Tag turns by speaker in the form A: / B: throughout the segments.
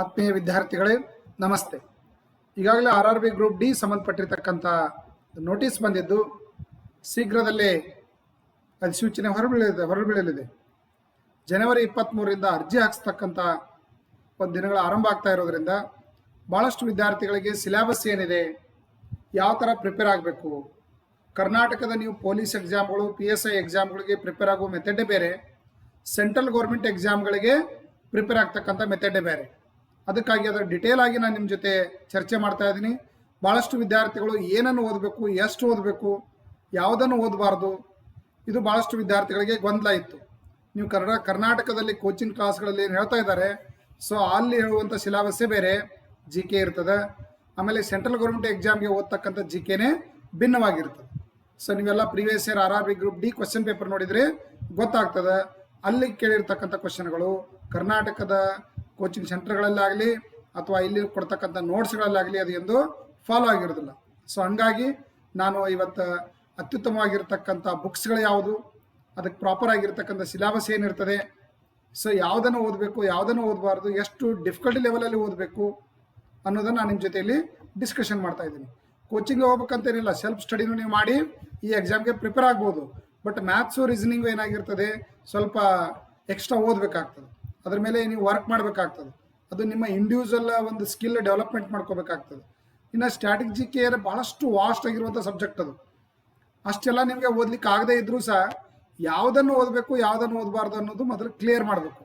A: ಆತ್ಮೀಯ ವಿದ್ಯಾರ್ಥಿಗಳೇ, ನಮಸ್ತೆ. ಈಗಾಗಲೇ R R B group D ಸಂಬಂಧಪಟ್ಟಿರ್ತಕ್ಕಂಥ notice ಬಂದಿದ್ದು, ಶೀಘ್ರದಲ್ಲೇ ಅಧಿಸೂಚನೆ ಹೊರಬೀಳಲಿದೆ ಹೊರಬೀಳಲಿದೆ. ಜನವರಿ ಇಪ್ಪತ್ತ್ಮೂರರಿಂದ ಅರ್ಜಿ ಹಾಕಿಸ್ತಕ್ಕಂಥ ಒಂದು ದಿನಗಳ ಆರಂಭ ಆಗ್ತಾ ಇರೋದ್ರಿಂದ ಭಾಳಷ್ಟು ವಿದ್ಯಾರ್ಥಿಗಳಿಗೆ ಸಿಲೆಬಸ್ ಏನಿದೆ, ಯಾವ ಥರ ಪ್ರಿಪೇರ್ ಆಗಬೇಕು? ಕರ್ನಾಟಕದ ನೀವು ಪೊಲೀಸ್ ಎಕ್ಸಾಮ್ಗಳು, ಪಿ ಎಸ್ ಐ ಎಕ್ಸಾಮ್ಗಳಿಗೆ ಪ್ರಿಪೇರ್ ಆಗೋ ಮೆಥಡೇ ಬೇರೆ, ಸೆಂಟ್ರಲ್ ಗೌರ್ಮೆಂಟ್ ಎಕ್ಸಾಮ್ಗಳಿಗೆ ಪ್ರಿಪೇರ್ ಆಗ್ತಕ್ಕಂಥ ಮೆಥಡೇ ಬೇರೆ. ಅದಕ್ಕಾಗಿ ಅದರ ಡಿಟೇಲ್ ಆಗಿ ನಾನು ನಿಮ್ಮ ಜೊತೆ ಚರ್ಚೆ ಮಾಡ್ತಾ ಇದ್ದೀನಿ. ಭಾಳಷ್ಟು ವಿದ್ಯಾರ್ಥಿಗಳು ಏನನ್ನು ಓದಬೇಕು, ಎಷ್ಟು ಓದಬೇಕು, ಯಾವುದನ್ನು ಓದಬಾರ್ದು, ಇದು ಭಾಳಷ್ಟು ವಿದ್ಯಾರ್ಥಿಗಳಿಗೆ ಗೊಂದಲ ಇತ್ತು. ನೀವು ಕನ್ನಡ, ಕರ್ನಾಟಕದಲ್ಲಿ ಕೋಚಿಂಗ್ ಕ್ಲಾಸ್ಗಳಲ್ಲಿ ಏನು ಹೇಳ್ತಾ ಇದ್ದಾರೆ ಸೊ ಅಲ್ಲಿ ಹೇಳುವಂಥ ಸಿಲೆಬಸ್ಸೇ ಬೇರೆ ಜಿ ಕೆ ಇರ್ತದೆ. ಆಮೇಲೆ ಸೆಂಟ್ರಲ್ ಗೌರ್ಮೆಂಟ್ ಎಕ್ಸಾಮ್ಗೆ ಓದ್ತಕ್ಕಂಥ ಜಿ ಕೆನೇ ಭಿನ್ನವಾಗಿರ್ತದೆ. ಸೊ ನೀವೆಲ್ಲ previous year R R B group D question paper ನೋಡಿದರೆ ಗೊತ್ತಾಗ್ತದೆ. ಅಲ್ಲಿ ಕೇಳಿರ್ತಕ್ಕಂಥ ಕ್ವಶನ್ಗಳು ಕರ್ನಾಟಕದ ಕೋಚಿಂಗ್ ಸೆಂಟರ್ಗಳಲ್ಲಾಗಲಿ ಅಥವಾ ಇಲ್ಲಿ ಕೊಡ್ತಕ್ಕಂಥ ನೋಟ್ಸ್ಗಳಲ್ಲಾಗಲಿ ಅದು ಎಂದು ಫಾಲೋ ಆಗಿರೋದಿಲ್ಲ. ಸೊ ಹಂಗಾಗಿ ನಾನು ಇವತ್ತು ಅತ್ಯುತ್ತಮವಾಗಿರ್ತಕ್ಕಂಥ ಬುಕ್ಸ್ಗಳು ಯಾವುದು, ಅದಕ್ಕೆ ಪ್ರಾಪರ್ ಆಗಿರ್ತಕ್ಕಂಥ ಸಿಲೆಬಸ್ ಏನಿರ್ತದೆ ಸೊ ಯಾವುದನ್ನು ಓದಬೇಕು, ಯಾವುದನ್ನು ಓದಬಾರ್ದು, ಎಷ್ಟು ಡಿಫಿಕಲ್ಟಿ ಲೆವೆಲಲ್ಲಿ ಓದಬೇಕು ಅನ್ನೋದನ್ನು ನಾನು ನಿಮ್ಮ ಜೊತೆಯಲ್ಲಿ ಡಿಸ್ಕಷನ್ ಮಾಡ್ತಾ ಇದ್ದೀನಿ. ಕೋಚಿಂಗ್ ಹೋಗ್ಬೇಕಂತೇನಿಲ್ಲ ಸೆಲ್ಫ್ ಸ್ಟಡಿನೂ ನೀವು ಮಾಡಿ, ಈ ಎಕ್ಸಾಮ್ಗೆ ಪ್ರಿಪೇರ್ ಆಗ್ಬೋದು. ಬಟ್ ಮ್ಯಾಥ್ಸು ರೀಸನಿಂಗು ಏನಾಗಿರ್ತದೆ, ಸ್ವಲ್ಪ ಎಕ್ಸ್ಟ್ರಾ ಓದಬೇಕಾಗ್ತದೆ. ಅದ್ರ ಮೇಲೆ ನೀವು ವರ್ಕ್ ಮಾಡಬೇಕಾಗ್ತದೆ. ಅದು ನಿಮ್ಮ ಇಂಡಿವಿಜುವಲ್ ಒಂದು ಸ್ಕಿಲ್ ಡೆವಲಪ್ಮೆಂಟ್ ಮಾಡ್ಕೋಬೇಕಾಗ್ತದೆ. ಇನ್ನು ಸ್ಟ್ರಾಟಜಿ ಕೇರ್ ಭಾಳಷ್ಟು ವಾಸ್ಟ್ ಆಗಿರುವಂಥ ಸಬ್ಜೆಕ್ಟ್ ಅದು. ಅಷ್ಟೆಲ್ಲ ನಿಮಗೆ ಓದ್ಲಿಕ್ಕೆ ಆಗದೇ ಇದ್ರೂ ಸಹ ಯಾವುದನ್ನು ಓದಬೇಕು, ಯಾವುದನ್ನು ಓದಬಾರ್ದು ಅನ್ನೋದು ಮೊದಲು ಕ್ಲಿಯರ್ ಮಾಡಬೇಕು.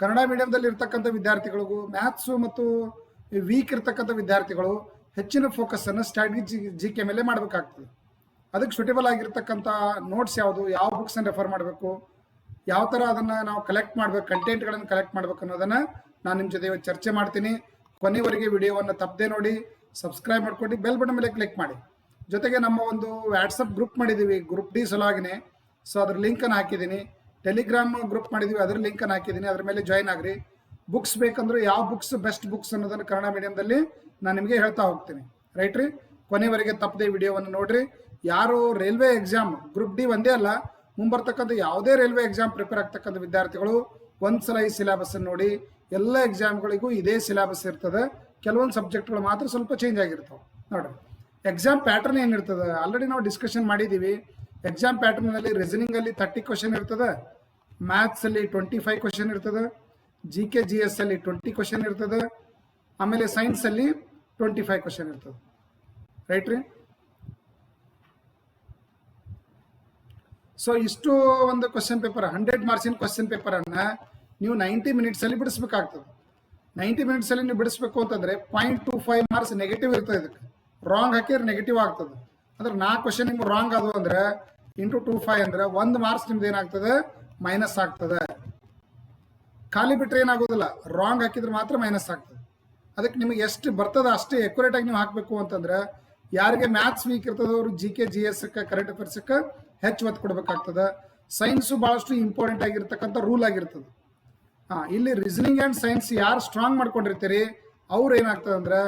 A: ಕನ್ನಡ ಮೀಡಿಯಂದಲ್ಲಿ ಇರ್ತಕ್ಕಂಥ ವಿದ್ಯಾರ್ಥಿಗಳಿಗೂ ಮ್ಯಾಥ್ಸು ಮತ್ತು ವೀಕ್ ಇರ್ತಕ್ಕಂಥ ವಿದ್ಯಾರ್ಥಿಗಳು ಹೆಚ್ಚಿನ ಫೋಕಸನ್ನು ಸ್ಟ್ರಾಟಜಿ ಜಿ ಕೆ ಮೇಲೆ ಮಾಡಬೇಕಾಗ್ತದೆ. ಅದಕ್ಕೆ ಸುಟೇಬಲ್ ಆಗಿರ್ತಕ್ಕಂಥ ನೋಟ್ಸ್ ಯಾವುದು, ಯಾವ ಬುಕ್ಸನ್ನು ರೆಫರ್ ಮಾಡಬೇಕು ಯಾವ ಥರ ಅದನ್ನು ನಾವು ಕಲೆಕ್ಟ್ ಮಾಡಬೇಕು ಕಂಟೆಂಟ್ಗಳನ್ನು ಕಲೆಕ್ಟ್ ಮಾಡಬೇಕು ಅನ್ನೋದನ್ನು ನಾನು ನಿಮ್ಮ ಜೊತೆ ಚರ್ಚೆ ಮಾಡ್ತೀನಿ. ಕೊನೆವರೆಗೆ ವಿಡಿಯೋವನ್ನು ತಪ್ಪದೆ ನೋಡಿ ಸಬ್ಸ್ಕ್ರೈಬ್ ಮಾಡ್ಕೊಂಡು ಬೆಲ್ ಬಟನ್ ಮೇಲೆ ಕ್ಲಿಕ್ ಮಾಡಿ. ಜೊತೆಗೆ ನಮ್ಮ ಒಂದು ವ್ಯಾಟ್ಸಪ್ ಗ್ರೂಪ್ ಮಾಡಿದ್ದೀವಿ ಗ್ರೂಪ್ ಡಿ ಸಲುವಾಗಿನೇ. ಸೊ ಅದ್ರ ಲಿಂಕನ್ನು ಹಾಕಿದ್ದೀನಿ. ಟೆಲಿಗ್ರಾಮ್ ಗ್ರೂಪ್ ಮಾಡಿದ್ದೀವಿ ಅದ್ರ ಲಿಂಕನ್ನು ಹಾಕಿದ್ದೀನಿ. ಅದ್ರ ಮೇಲೆ ಜಾಯ್ನ್ ಆಗ್ರಿ. ಬುಕ್ಸ್ ಬೇಕಂದ್ರೆ ಯಾವ ಬುಕ್ಸ್ ಬೆಸ್ಟ್ ಬುಕ್ಸ್ ಅನ್ನೋದನ್ನು ಕನ್ನಡ ಮೀಡಿಯಂದಲ್ಲಿ ನಾನು ನಿಮಗೆ ಹೇಳ್ತಾ ಹೋಗ್ತೀನಿ. ರೈಟ್ ರೀ? ಕೊನೆವರೆಗೆ ತಪ್ಪದೆ ವಿಡಿಯೋವನ್ನು ನೋಡ್ರಿ. ಯಾರು ರೈಲ್ವೆ ಎಕ್ಸಾಮ್ ಗ್ರೂಪ್ ಡಿ ಒಂದೇ ಅಲ್ಲ ಮುಂಬರ್ತಕ್ಕಂಥ ಯಾವುದೇ ರೈಲ್ವೆ ಎಕ್ಸಾಮ್ ಪ್ರಿಪೇರ್ ಆಗ್ತಕ್ಕಂಥ ವಿದ್ಯಾರ್ಥಿಗಳು ಒಂದ್ಸಲ ಈ ಸಿಲೆಬಸ್ ನೋಡಿ, ಎಲ್ಲ ಎಕ್ಸಾಮ್ಗಳಿಗೂ ಇದೇ ಸಿಲೆಬಸ್ ಇರ್ತದೆ. ಕೆಲವೊಂದು ಸಬ್ಜೆಕ್ಟ್ಗಳು ಮಾತ್ರ ಸ್ವಲ್ಪ ಚೇಂಜ್ ಆಗಿರ್ತವೆ. ನೋಡ್ರಿ ಎಕ್ಸಾಮ್ ಪ್ಯಾಟರ್ನ್ ಏನಿರ್ತದೆ? ಆಲ್ರೆಡಿ ನಾವು ಡಿಸ್ಕಷನ್ ಮಾಡಿದ್ದೀವಿ ಎಕ್ಸಾಮ್ ಪ್ಯಾಟರ್ನಲ್ಲಿ ರೀಸನಿಂಗಲ್ಲಿ ತರ್ಟಿ ಕ್ವಶನ್ ಇರ್ತದೆ. ಮ್ಯಾಥ್ಸಲ್ಲಿ ಟ್ವೆಂಟಿ ಫೈವ್ ಕ್ವಶನ್ ಇರ್ತದೆ. ಜಿ ಕೆ ಜಿ ಎಸ್ ಅಲ್ಲಿ ಟ್ವೆಂಟಿ ಕ್ವಶನ್ ಇರ್ತದೆ. ಆಮೇಲೆ ಸೈನ್ಸಲ್ಲಿ ಟ್ವೆಂಟಿ ಫೈವ್ ಕ್ವಶನ್ ಇರ್ತದೆ. ರೈಟ್ ರೀ? ಸೊ ಇಷ್ಟು ಒಂದು ಕ್ವಶನ್ ಪೇಪರ್ ಹಂಡ್ರೆಡ್ ಮಾರ್ಕ್ಸಿನ ಕ್ವಶನ್ ಪೇಪರನ್ನು ನೀವು ನೈಂಟಿ ಮಿನಿಟ್ಸಲ್ಲಿ ಬಿಡಿಸ್ಬೇಕಾಗ್ತದೆ. ನೈಂಟಿ ಮಿನಿಟ್ಸಲ್ಲಿ ನೀವು ಬಿಡಿಸ್ಬೇಕು ಅಂತಂದ್ರೆ point two five marks negative ಇರ್ತದೆ ಇದಕ್ಕೆ. ರಾಂಗ್ ಹಾಕಿದ್ರೆ ನೆಗೆಟಿವ್ ಆಗ್ತದೆ. ಅಂದ್ರೆ ನಾಲ್ಕು ಕ್ವಶನ್ ನಿಮ್ಗೆ ರಾಂಗ್ ಅದು ಅಂದ್ರೆ ಇಂಟು ಟು ಫೈವ್ ಅಂದ್ರೆ ಒಂದು ಮಾರ್ಕ್ಸ್ ನಿಮ್ದು ಏನಾಗ್ತದೆ? ಮೈನಸ್ ಆಗ್ತದೆ. ಖಾಲಿ ಬಿಟ್ರೆ ಏನಾಗೋದಿಲ್ಲ. ರಾಂಗ್ ಹಾಕಿದ್ರೆ ಮಾತ್ರ ಮೈನಸ್ ಆಗ್ತದೆ. ಅದಕ್ಕೆ ನಿಮಗೆ ಎಷ್ಟು ಬರ್ತದೆ ಅಷ್ಟೇ ಎಕ್ಯುರೇಟ್ ಆಗಿ ನೀವು ಹಾಕಬೇಕು ಅಂತಂದ್ರೆ ಯಾರಿಗೆ ಮ್ಯಾಥ್ಸ್ ವೀಕ್ ಇರ್ತದೆ ಅವರು G K G S current ಅಫೇರ್ಸಕ್ಕೆ ಹೆಚ್ಚು ಒತ್ತು ಕೊಡ್ಬೇಕಾಗ್ತದೆ. ಸೈನ್ಸು ಭಾಳಷ್ಟು ಇಂಪಾರ್ಟೆಂಟ್ ಆಗಿರ್ತಕ್ಕಂಥ ರೂಲ್ ಆಗಿರ್ತದೆ. ಹಾಂ, ಇಲ್ಲಿ ರೀಸನಿಂಗ್ ಆ್ಯಂಡ್ ಸೈನ್ಸ್ ಯಾರು ಸ್ಟ್ರಾಂಗ್ ಮಾಡ್ಕೊಂಡಿರ್ತೀರಿ, ಅವ್ರು ಏನಾಗ್ತದೆ ಅಂದ್ರೆ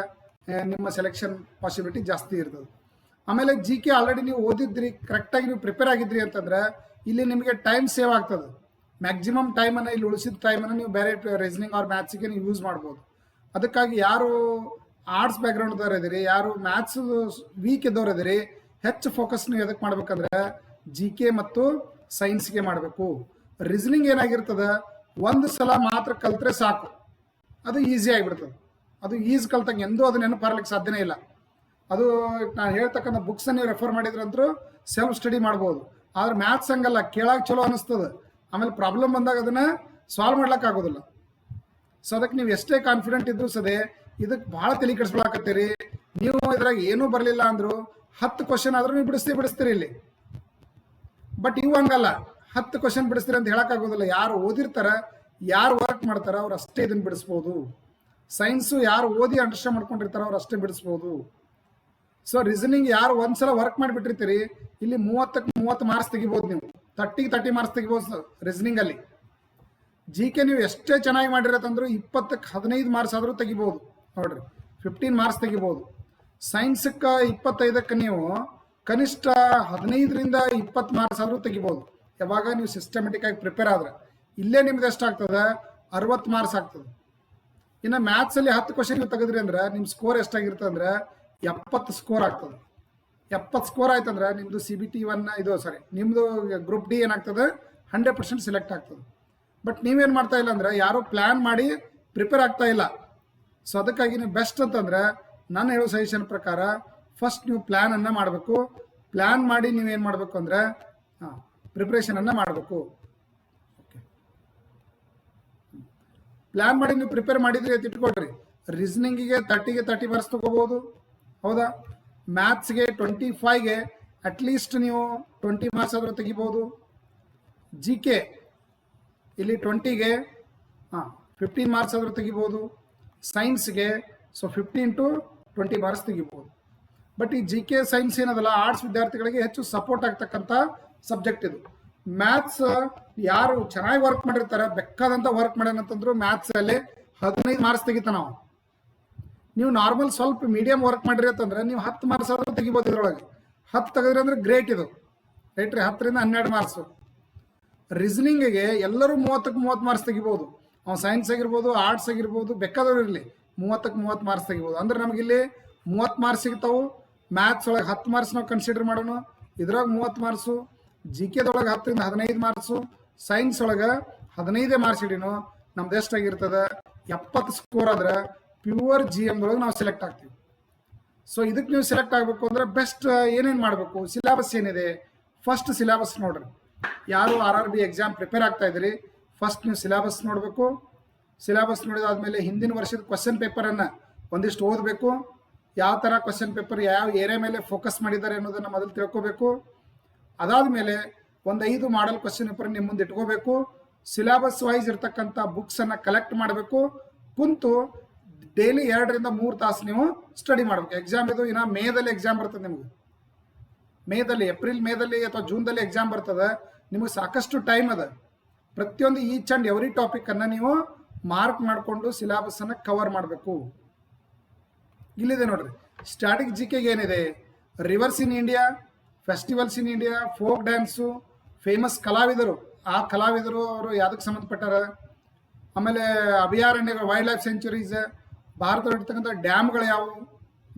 A: ನಿಮ್ಮ ಸೆಲೆಕ್ಷನ್ ಪಾಸಿಬಿಲಿಟಿ ಜಾಸ್ತಿ ಇರ್ತದೆ. ಆಮೇಲೆ ಜಿ ಕೆ ಆಲ್ರೆಡಿ ನೀವು ಓದಿದ್ರಿ ಕರೆಕ್ಟಾಗಿ ನೀವು ಪ್ರಿಪೇರ್ ಆಗಿದ್ರಿ ಅಂತಂದ್ರೆ, ಇಲ್ಲಿ ನಿಮಗೆ ಟೈಮ್ ಸೇವ್ ಆಗ್ತದೆ. ಮ್ಯಾಕ್ಸಿಮಮ್ ಟೈಮನ್ನು ಇಲ್ಲಿ ಉಳಿಸಿದ ಟೈಮನ್ನು ನೀವು ಬೇರೆ ರೀಸನಿಂಗ್ ಆರ್ ಮ್ಯಾಥ್ಸಿಗೆ ನೀವು ಯೂಸ್ ಮಾಡ್ಬೋದು. ಅದಕ್ಕಾಗಿ ಯಾರು ಆರ್ಟ್ಸ್ ಬ್ಯಾಕ್ಗ್ರೌಂಡ್ದವ್ರು ಇದ್ದೀರಿ ಯಾರು ಮ್ಯಾಥ್ಸ್ ವೀಕ್ ಇದ್ದವ್ರು ಇದ್ದೀರಿ ಹೆಚ್ಚು ಫೋಕಸ್ ನೀವು ಎದಕ್ಕೆ ಮಾಡ್ಬೇಕಂದ್ರೆ ಜಿ ಕೆ ಮತ್ತು ಸೈನ್ಸ್ಗೆ ಮಾಡಬೇಕು. ರೀಸನಿಂಗ್ ಏನಾಗಿರ್ತದೆ? ಒಂದು ಸಲ ಮಾತ್ರ ಕಲ್ತ್ರೆ ಸಾಕು. ಅದು ಈಸಿ ಆಗಿಬಿಡ್ತದೆ. ಅದು ಈಸ್ ಕಲ್ತಂಗೆ ಎಂದೂ ಅದು ನೆನಪು ಬರ್ಲಿಕ್ಕೆ ಸಾಧ್ಯನೇ ಇಲ್ಲ. ಅದು ನಾನು ಹೇಳ್ತಕ್ಕಂಥ ಬುಕ್ಸನ್ನು ನೀವು ರೆಫರ್ ಮಾಡಿದ್ರಂತರೂ ಸೆಲ್ಫ್ ಸ್ಟಡಿ ಮಾಡ್ಬೋದು. ಆದ್ರೆ ಮ್ಯಾಥ್ಸ್ ಹಂಗಲ್ಲ ಕೇಳಕ್ಕೆ ಚಲೋ ಅನಿಸ್ತದೆ. ಆಮೇಲೆ ಪ್ರಾಬ್ಲಮ್ ಬಂದಾಗ ಅದನ್ನು ಸಾಲ್ವ್ ಮಾಡ್ಲಿಕ್ಕೆ ಆಗೋದಿಲ್ಲ ಸೊ ಅದಕ್ಕೆ ನೀವು ಎಷ್ಟೇ ಕಾನ್ಫಿಡೆಂಟ್ ಇದ್ರು ಸದೆ ಇದಕ್ಕೆ ಭಾಳ ತಲೆ ಕೆಡಿಸ್ಕೊಳಕತ್ತೀರಿ. ನೀವು ಇದ್ರಾಗ ಏನೂ ಬರಲಿಲ್ಲ ಅಂದ್ರು ಹತ್ತು ಕ್ವಶನ್ ಆದ್ರೂ ನೀವು ಬಿಡಿಸ್ತೀವಿ ಬಿಡಿಸ್ತೀರಿ ಇಲ್ಲಿ. ಬಟ್ ಇವು ಹಂಗಲ್ಲ. ಹತ್ತು ಕ್ವಶನ್ ಬಿಡಿಸ್ತೀರಿ ಅಂತ ಹೇಳೋಕ್ಕಾಗೋದಿಲ್ಲ. ಯಾರು ಓದಿರ್ತಾರ, ಯಾರು ವರ್ಕ್ ಮಾಡ್ತಾರ, ಅವ್ರು ಅಷ್ಟೇ ಇದನ್ನ ಬಿಡಿಸ್ಬೋದು. ಸೈನ್ಸು ಯಾರು ಓದಿ ಅಂಡರ್ಸ್ಟ್ಯಾಂಡ್ ಮಾಡ್ಕೊಂಡಿರ್ತಾರ ಅವ್ರು ಅಷ್ಟೇ ಬಿಡಿಸ್ಬೋದು. ಸೊ ರೀಸನಿಂಗ್ ಯಾರು ಒಂದ್ಸಲ ವರ್ಕ್ ಮಾಡಿಬಿಟ್ಟಿರ್ತೀರಿ, ಇಲ್ಲಿ ಮೂವತ್ತಕ್ಕೆ ಮೂವತ್ತು ಮಾರ್ಕ್ಸ್ ತೆಗಿಬೋದು ನೀವು. ತರ್ಟಿಗೆ ತರ್ಟಿ ಮಾರ್ಕ್ಸ್ ತೆಗಿಬೋದು ರೀಸನಿಂಗ್ ಅಲ್ಲಿ. ಜಿ ಕೆ ನೀವು ಎಷ್ಟೇ ಚೆನ್ನಾಗಿ ಮಾಡಿರತ್ತಂದ್ರೂ ಇಪ್ಪತ್ತಕ್ಕೆ ಹದಿನೈದು ಮಾರ್ಕ್ಸ್ ಆದರೂ ತೆಗಿಬೋದು. ನೋಡ್ರಿ ಫಿಫ್ಟೀನ್ ಮಾರ್ಕ್ಸ್ ತೆಗಿಬೋದು. ಸೈನ್ಸಕ್ಕೆ ಇಪ್ಪತ್ತೈದಕ್ಕೆ ನೀವು ಕನಿಷ್ಠ ಹದಿನೈದರಿಂದ ಇಪ್ಪತ್ತು ಮಾರ್ಕ್ಸ್ ಆದರೂ ತೆಗಿಬೋದು. ಯಾವಾಗ ನೀವು ಸಿಸ್ಟಮೆಟಿಕ್ ಆಗಿ ಪ್ರಿಪೇರ್ ಆದ್ರೆ. ಇಲ್ಲೇ ನಿಮ್ದು ಎಷ್ಟಾಗ್ತದೆ ಅರವತ್ತು ಮಾರ್ಕ್ಸ್ ಆಗ್ತದೆ. ಇನ್ನು ಮ್ಯಾಥ್ಸಲ್ಲಿ ಹತ್ತು ಕ್ವಶನ್ ತೆಗೆದ್ರಿ ಅಂದ್ರೆ ನಿಮ್ಮ ಸ್ಕೋರ್ ಎಷ್ಟಾಗಿರ್ತದೆ ಅಂದ್ರೆ ಎಪ್ಪತ್ತು ಸ್ಕೋರ್ ಆಗ್ತದೆ. ಎಪ್ಪತ್ತು ಸ್ಕೋರ್ ಆಯ್ತಂದ್ರೆ ನಿಮ್ಮದು ಸಿ ಬಿ ಟಿ ಒನ್ ಇದು ಸಾರಿ ನಿಮ್ಮದು ಗ್ರೂಪ್ ಡಿ ಏನಾಗ್ತದೆ? ಹಂಡ್ರೆಡ್ ಪರ್ಸೆಂಟ್ ಸೆಲೆಕ್ಟ್ ಆಗ್ತದೆ. ಬಟ್ ನೀವೇನು ಮಾಡ್ತಾ ಇಲ್ಲ ಅಂದ್ರೆ ಯಾರೂ ಪ್ಲ್ಯಾನ್ ಮಾಡಿ ಪ್ರಿಪೇರ್ ಆಗ್ತಾ ಇಲ್ಲ. ಸೊ ಅದಕ್ಕಾಗಿ ನೀವು ಬೆಸ್ಟ್ ಅಂತಂದ್ರೆ, ನಾನು ಹೇಳೋ ಸಜೆಷನ್ ಪ್ರಕಾರ ಫಸ್ಟ್ ನೀವು ಪ್ಲ್ಯಾನನ್ನು ಮಾಡಬೇಕು. ಪ್ಲ್ಯಾನ್ ಮಾಡಿ ನೀವೇನು ಮಾಡಬೇಕು ಅಂದರೆ ಹಾಂ ಪ್ರಿಪ್ರೇಷನನ್ನು ಮಾಡಬೇಕು. ಪ್ಲ್ಯಾನ್ ಮಾಡಿ ನೀವು ಪ್ರಿಪೇರ್ ಮಾಡಿದ್ರಿ ಅಂತ ಇಟ್ಕೊಳ್ರಿ ರೀಸನಿಂಗಿಗೆ ತರ್ಟಿಗೆ ತರ್ಟಿ ಮಾರ್ಕ್ಸ್ ತಗೋಬಹುದು ಹೌದಾ? ಮ್ಯಾಥ್ಸ್ಗೆ ಟ್ವೆಂಟಿ ಫೈವ್ಗೆ ಅಟ್ಲೀಸ್ಟ್ ನೀವು ಟ್ವೆಂಟಿ ಮಾರ್ಕ್ಸ್ ಆದರೂ ತೆಗಿಬೋದು. ಜಿ ಕೆ ಇಲ್ಲಿ ಟ್ವೆಂಟಿಗೆ ಹಾಂ ಫಿಫ್ಟೀನ್ ಮಾರ್ಕ್ಸ್ ಆದರೂ ತೆಗಿಬೋದು. ಸೈನ್ಸ್ಗೆ so fifteen to twenty marks ತೆಗಿಬೋದು. ಬಟ್ ಈ ಜಿ ಕೆ ಸೈನ್ಸ್ ಏನದಲ್ಲ ಆರ್ಟ್ಸ್ ವಿದ್ಯಾರ್ಥಿಗಳಿಗೆ ಹೆಚ್ಚು ಸಪೋರ್ಟ್ ಆಗ್ತಕ್ಕಂಥ ಸಬ್ಜೆಕ್ಟ್ ಇದು. ಮ್ಯಾಥ್ಸ್ ಯಾರು ಚೆನ್ನಾಗಿ ವರ್ಕ್ ಮಾಡಿರ್ತಾರೆ, ಬೆಕ್ಕಾದಂತ ವರ್ಕ್ ಮಾಡ್ಯಾನಂತಂದ್ರು ಮ್ಯಾಥ್ಸಲ್ಲಿ ಹದಿನೈದು ಮಾರ್ಕ್ಸ್ ತೆಗಿತ ನಾವು. ನೀವು ನಾರ್ಮಲ್ ಸ್ವಲ್ಪ ಮೀಡಿಯಂ ವರ್ಕ್ ಮಾಡಿರಿ ಅಂತಂದ್ರೆ ನೀವು ಹತ್ತು ಮಾರ್ಕ್ಸ್ ಆದರೂ ತೆಗಿಬೋದು ಇದ್ರೊಳಗೆ. ಹತ್ತು ತೆಗೆದ್ರಿ ಅಂದ್ರೆ ಗ್ರೇಟ್ ಇದು. ರೈಟ್ ರೀ? ಹತ್ತರಿಂದ ಹನ್ನೆರಡು ಮಾರ್ಕ್ಸು ರೀಸನಿಂಗಿಗೆ ಎಲ್ಲರೂ ಮೂವತ್ತಕ್ಕೆ ಮೂವತ್ತು ಮಾರ್ಕ್ಸ್ ತೆಗಿಬೋದು. ಅವ್ನು ಸೈನ್ಸ್ ಆಗಿರ್ಬೋದು ಆರ್ಟ್ಸ್ ಆಗಿರ್ಬೋದು ಬೇಕಾದವ್ರು ಇರಲಿ, ಮೂವತ್ತಕ್ಕೆ ಮೂವತ್ತು ಮಾರ್ಕ್ಸ್ ತೆಗಿಬೋದು. ಅಂದ್ರೆ ನಮಗಿಲ್ಲಿ ಮೂವತ್ತು ಮಾರ್ಕ್ಸ್ ಸಿಗ್ತಾವು. ಮ್ಯಾಥ್ಸ್ ಒಳಗೆ ಹತ್ತು ಮಾರ್ಕ್ಸ್ ನಾವು ಕನ್ಸಿಡರ್ ಮಾಡೋಣ ಇದ್ರಾಗ ಮೂವತ್ತು ಮಾರ್ಕ್ಸು ಜಿ ಕೆದೊಳಗೆ ಹತ್ತರಿಂದ ಹದಿನೈದು ಮಾರ್ಕ್ಸು ಸೈನ್ಸ್ ಒಳಗೆ ಹದಿನೈದೇ ಮಾರ್ಕ್ಸ್ ಇಡೀನು ನಮ್ದು ಎಷ್ಟಾಗಿರ್ತದೆ? ಎಪ್ಪತ್ತು ಸ್ಕೋರ್ ಆದ್ರೆ ಪ್ಯೂರ್ ಜಿ ಎಮ್ದೊಳಗೆ ನಾವು ಸೆಲೆಕ್ಟ್ ಆಗ್ತೀವಿ. ಸೊ ಇದಕ್ಕೆ ನೀವು ಸೆಲೆಕ್ಟ್ ಆಗಬೇಕು ಅಂದ್ರೆ ಬೆಸ್ಟ್ ಏನೇನು ಮಾಡಬೇಕು? ಸಿಲೆಬಸ್ ಏನಿದೆ? ಫಸ್ಟ್ ಸಿಲೆಬಸ್ ನೋಡ್ರಿ. ಯಾರು R R B exam prepare ಆಗ್ತಾ ಇದ್ರಿ ಫಸ್ಟ್ ನೀವು ಸಿಲೆಬಸ್ ನೋಡಬೇಕು. ಸಿಲೆಬಸ್ ನೋಡಿದಾದ್ಮೇಲೆ ಹಿಂದಿನ ವರ್ಷದ ಕ್ವಶನ್ ಪೇಪರನ್ನು ಒಂದಿಷ್ಟು ಓದಬೇಕು. ಯಾವ ಥರ ಕ್ವಶನ್ ಪೇಪರ್ ಯಾವ ಏರಿಯಾ ಮೇಲೆ ಫೋಕಸ್ ಮಾಡಿದ್ದಾರೆ ಅನ್ನೋದನ್ನು ಮೊದಲು ತಿಳ್ಕೋಬೇಕು. ಅದಾದ ಮೇಲೆ ಒಂದು ಐದು ಮಾಡಲ್ ಕ್ವಶನ್ ಪೇಪರ್ ನಿಮ್ಮ ಮುಂದೆ ಇಟ್ಕೋಬೇಕು. ಸಿಲೆಬಸ್ ವೈಸ್ ಇರ್ತಕ್ಕಂಥ ಬುಕ್ಸನ್ನು ಕಲೆಕ್ಟ್ ಮಾಡಬೇಕು. ಕುಂತು ಡೈಲಿ ಎರಡರಿಂದ ಮೂರು ತಾಸು ನೀವು ಸ್ಟಡಿ ಮಾಡಬೇಕು. ಎಕ್ಸಾಮ್ ಇದು ಇನ್ನು ಮೇದಲ್ಲಿ ಎಕ್ಸಾಮ್ ಬರ್ತದೆ ನಿಮಗೆ. ಮೇದಲ್ಲಿ ಏಪ್ರಿಲ್ ಮೇದಲ್ಲಿ ಅಥವಾ ಜೂನ್ದಲ್ಲಿ ಎಕ್ಸಾಮ್ ಬರ್ತದೆ. ನಿಮಗೆ ಸಾಕಷ್ಟು ಟೈಮ್ ಅದ. ಪ್ರತಿಯೊಂದು ಈಚ್ ಆ್ಯಂಡ್ ಎವ್ರಿ ಟಾಪಿಕನ್ನು ನೀವು ಮಾರ್ಕ್ ಮಾಡಿಕೊಂಡು ಸಿಲೆಬಸ್ಸನ್ನು ಕವರ್ ಮಾಡಬೇಕು. ಇಲ್ಲಿದೆ ನೋಡ್ರಿ. ಸ್ಟಾಟಿಕ್ ಜಿ ಕೆಗೆ ಏನಿದೆ? Rivers in India festivals in India folk dance famous ಕಲಾವಿದರು. ಆ ಕಲಾವಿದರು ಅವರು ಯಾವುದಕ್ಕೆ ಸಂಬಂಧಪಟ್ಟಾರ? ಆಮೇಲೆ ಅಭಯಾರಣ್ಯಗಳು ವೈಲ್ಡ್ ಲೈಫ್ ಸೆಂಚುರೀಸ್ ಭಾರತದಲ್ಲಿರ್ತಕ್ಕಂಥ ಡ್ಯಾಮ್ಗಳು ಯಾವುವು?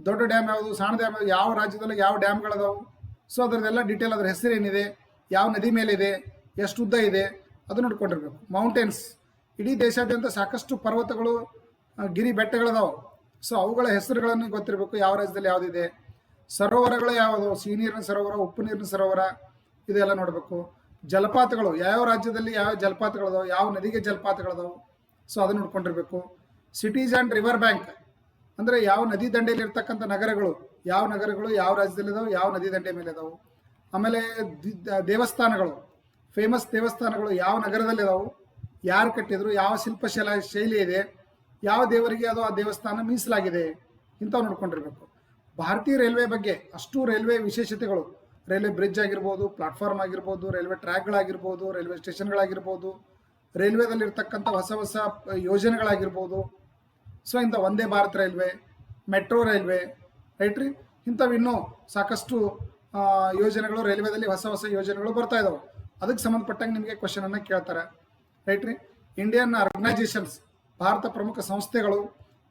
A: ದೊಡ್ಡ ಡ್ಯಾಮ್ ಯಾವುದು? ಸಣ್ಣ ಡ್ಯಾಮ್ ಯಾವುದು? ಯಾವ ರಾಜ್ಯದಲ್ಲಿ ಯಾವ ಡ್ಯಾಮ್ಗಳದಾವು ಸೊ ಅದರದೆಲ್ಲ ಡೀಟೇಲ್ ಅದ್ರ ಹೆಸರು ಏನಿದೆ? ಯಾವ ನದಿ ಮೇಲಿದೆ ಎಷ್ಟು ಉದ್ದ ಇದೆ? ಅದು ನೋಡ್ಕೊಂಡಿರ್ಬೇಕು. ಮೌಂಟೇನ್ಸ್ ಇಡೀ ದೇಶಾದ್ಯಂತ ಸಾಕಷ್ಟು ಪರ್ವತಗಳು, ಗಿರಿ ಬೆಟ್ಟಗಳದಾವು. ಸೊ ಅವುಗಳ ಹೆಸರುಗಳನ್ನು ಗೊತ್ತಿರಬೇಕು, ಯಾವ ರಾಜ್ಯದಲ್ಲಿ ಯಾವುದಿದೆ. ಸರೋವರಗಳು ಯಾವುದು? ಸಿಹಿ ನೀರಿನ ಸರೋವರ, ಉಪ್ಪು ನೀರಿನ ಸರೋವರ, ಇದೆಲ್ಲ ನೋಡಬೇಕು. ಜಲಪಾತಗಳು ಯಾವ ರಾಜ್ಯದಲ್ಲಿ ಯಾವ ಜಲಪಾತಗಳದವು, ಯಾವ ನದಿಗೆ ಜಲಪಾತಗಳದವು. ಸೊ ಅದನ್ನು ನೋಡ್ಕೊಂಡಿರ್ಬೇಕು. ಸಿಟೀಸ್ ಆ್ಯಂಡ್ ರಿವರ್ ಬ್ಯಾಂಕ್ ಅಂದರೆ ಯಾವ ನದಿ ದಂಡೆಯಲ್ಲಿ ಇರ್ತಕ್ಕಂಥ ನಗರಗಳು, ಯಾವ ನಗರಗಳು, ಯಾವ ರಾಜ್ಯದಲ್ಲಿ ಇದಾವೆ ಯಾವ ನದಿ ದಂಡೆ ಮೇಲೆ ಇದಾವೆ ಆಮೇಲೆ ದೇವಸ್ಥಾನಗಳು ಫೇಮಸ್ ದೇವಸ್ಥಾನಗಳು ಯಾವ ನಗರದಲ್ಲಿ ಇದಾವೆ ಯಾರು ಕಟ್ಟಿದ್ರು, ಯಾವ ಶಿಲ್ಪಶೈಲ ಶೈಲಿ ಇದೆ ಯಾವ ದೇವರಿಗೆ ಅದು ಆ ದೇವಸ್ಥಾನ ಮೀಸಲಾಗಿದೆ ಇಂಥವು ನೋಡ್ಕೊಂಡಿರ್ಬೇಕು. ಭಾರತೀಯ ರೈಲ್ವೆ ಬಗ್ಗೆ ಅಷ್ಟು ರೈಲ್ವೆ ವಿಶೇಷತೆಗಳು. ರೈಲ್ವೆ ಬ್ರಿಡ್ಜ್ ಆಗಿರ್ಬೋದು, ಪ್ಲಾಟ್ಫಾರ್ಮ್ ಆಗಿರ್ಬೋದು, ರೈಲ್ವೆ ಟ್ರ್ಯಾಕ್ಗಳಾಗಿರ್ಬೋದು, ರೈಲ್ವೆ ಸ್ಟೇಷನ್ಗಳಾಗಿರ್ಬೋದು, ರೈಲ್ವೆದಲ್ಲಿರ್ತಕ್ಕಂಥ ಹೊಸ ಹೊಸ ಯೋಜನೆಗಳಾಗಿರ್ಬೋದು. ಸೊ, ಇಂಥ ಒಂದೇ Bharat railway, metro railway, right ರೀ? ಇಂಥವು ಇನ್ನೂ ಸಾಕಷ್ಟು ಯೋಜನೆಗಳು ರೈಲ್ವೆದಲ್ಲಿ ಹೊಸ ಹೊಸ ಯೋಜನೆಗಳು ಬರ್ತಾ ಇದಾವೆ. ಅದಕ್ಕೆ ಸಂಬಂಧಪಟ್ಟಂಗೆ ನಿಮಗೆ ಕ್ವಶನನ್ನು ಕೇಳ್ತಾರೆ. ರೈಟ್ ರೀ? ಇಂಡಿಯನ್ ಆರ್ಗನೈಜೇಷನ್ಸ್ ಭಾರತ ಪ್ರಮುಖ ಸಂಸ್ಥೆಗಳು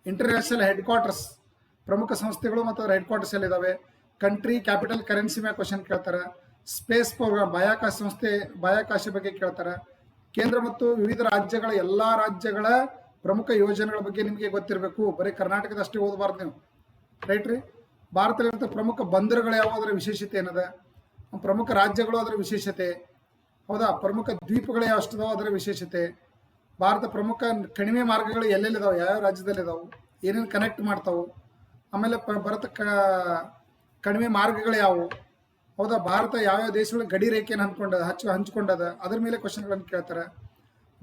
A: ಇಂಟರ್ನ್ಯಾಷನಲ್ ಹೆಡ್ ಕ್ವಾರ್ಟರ್ಸ್ ಪ್ರಮುಖ ಸಂಸ್ಥೆಗಳು ಮತ್ತು ಅದರ ಹೆಡ್ ಕ್ವಾರ್ಟರ್ಸ್ ಎಲ್ಲಿದ್ದಾವೆ? ಕಂಟ್ರಿ ಕ್ಯಾಪಿಟಲ್ ಕರೆನ್ಸಿ ಮೇಲೆ ಕ್ವಶನ್ ಕೇಳ್ತಾರೆ. ಸ್ಪೇಸ್ ಪ್ರೋಗ್ರಾಮ್ ಬಾಹ್ಯಾಕಾಶ ಸಂಸ್ಥೆ, ಬಾಹ್ಯಾಕಾಶ ಬಗ್ಗೆ ಕೇಳ್ತಾರೆ. ಕೇಂದ್ರ ಮತ್ತು ವಿವಿಧ ರಾಜ್ಯಗಳ ಎಲ್ಲ ರಾಜ್ಯಗಳ ಪ್ರಮುಖ ಯೋಜನೆಗಳ ಬಗ್ಗೆ ನಿಮಗೆ ಗೊತ್ತಿರಬೇಕು. ಬರೀ ಕರ್ನಾಟಕದ ಅಷ್ಟೇ ಓದಬಾರ್ದು ನೀವು. ರೈಟ್ ರೀ? ಭಾರತದಲ್ಲಿರುವಂಥ ಪ್ರಮುಖ ಬಂದರುಗಳು ಯಾವ ಅದರ ವಿಶೇಷತೆ ಏನದ? ಪ್ರಮುಖ ರಾಜ್ಯಗಳು ಅದರ ವಿಶೇಷತೆ. ಹೌದಾ? ಪ್ರಮುಖ ದ್ವೀಪಗಳು ಯಾವ ಅಷ್ಟಿದಾವೆ ಅದರ ವಿಶೇಷತೆ? ಭಾರತ ಪ್ರಮುಖ ಕಣಿವೆ ಮಾರ್ಗಗಳು ಎಲ್ಲೆಲ್ಲಿದಾವೆ? ಯಾವ ರಾಜ್ಯದಲ್ಲಿ ಇದಾವೆ ಏನೇನು ಕನೆಕ್ಟ್ ಮಾಡ್ತಾವೆ? ಆಮೇಲೆ ಭಾರತ ಕ, ಕಣಿವೆ ಮಾರ್ಗಗಳು ಯಾವುವು? ಹೌದಾ? ಭಾರತ ಯಾವ ಯಾವ ದೇಶಗಳ ಗಡಿ ರೇಖೆಯನ್ನು ಹಂಚ್ಕೊಂಡ, ಹಚ್ಚ, ಹಂಚ್ಕೊಂಡದ? ಅದ್ರ ಮೇಲೆ ಕ್ವಶನ್ಗಳನ್ನು ಕೇಳ್ತಾರೆ.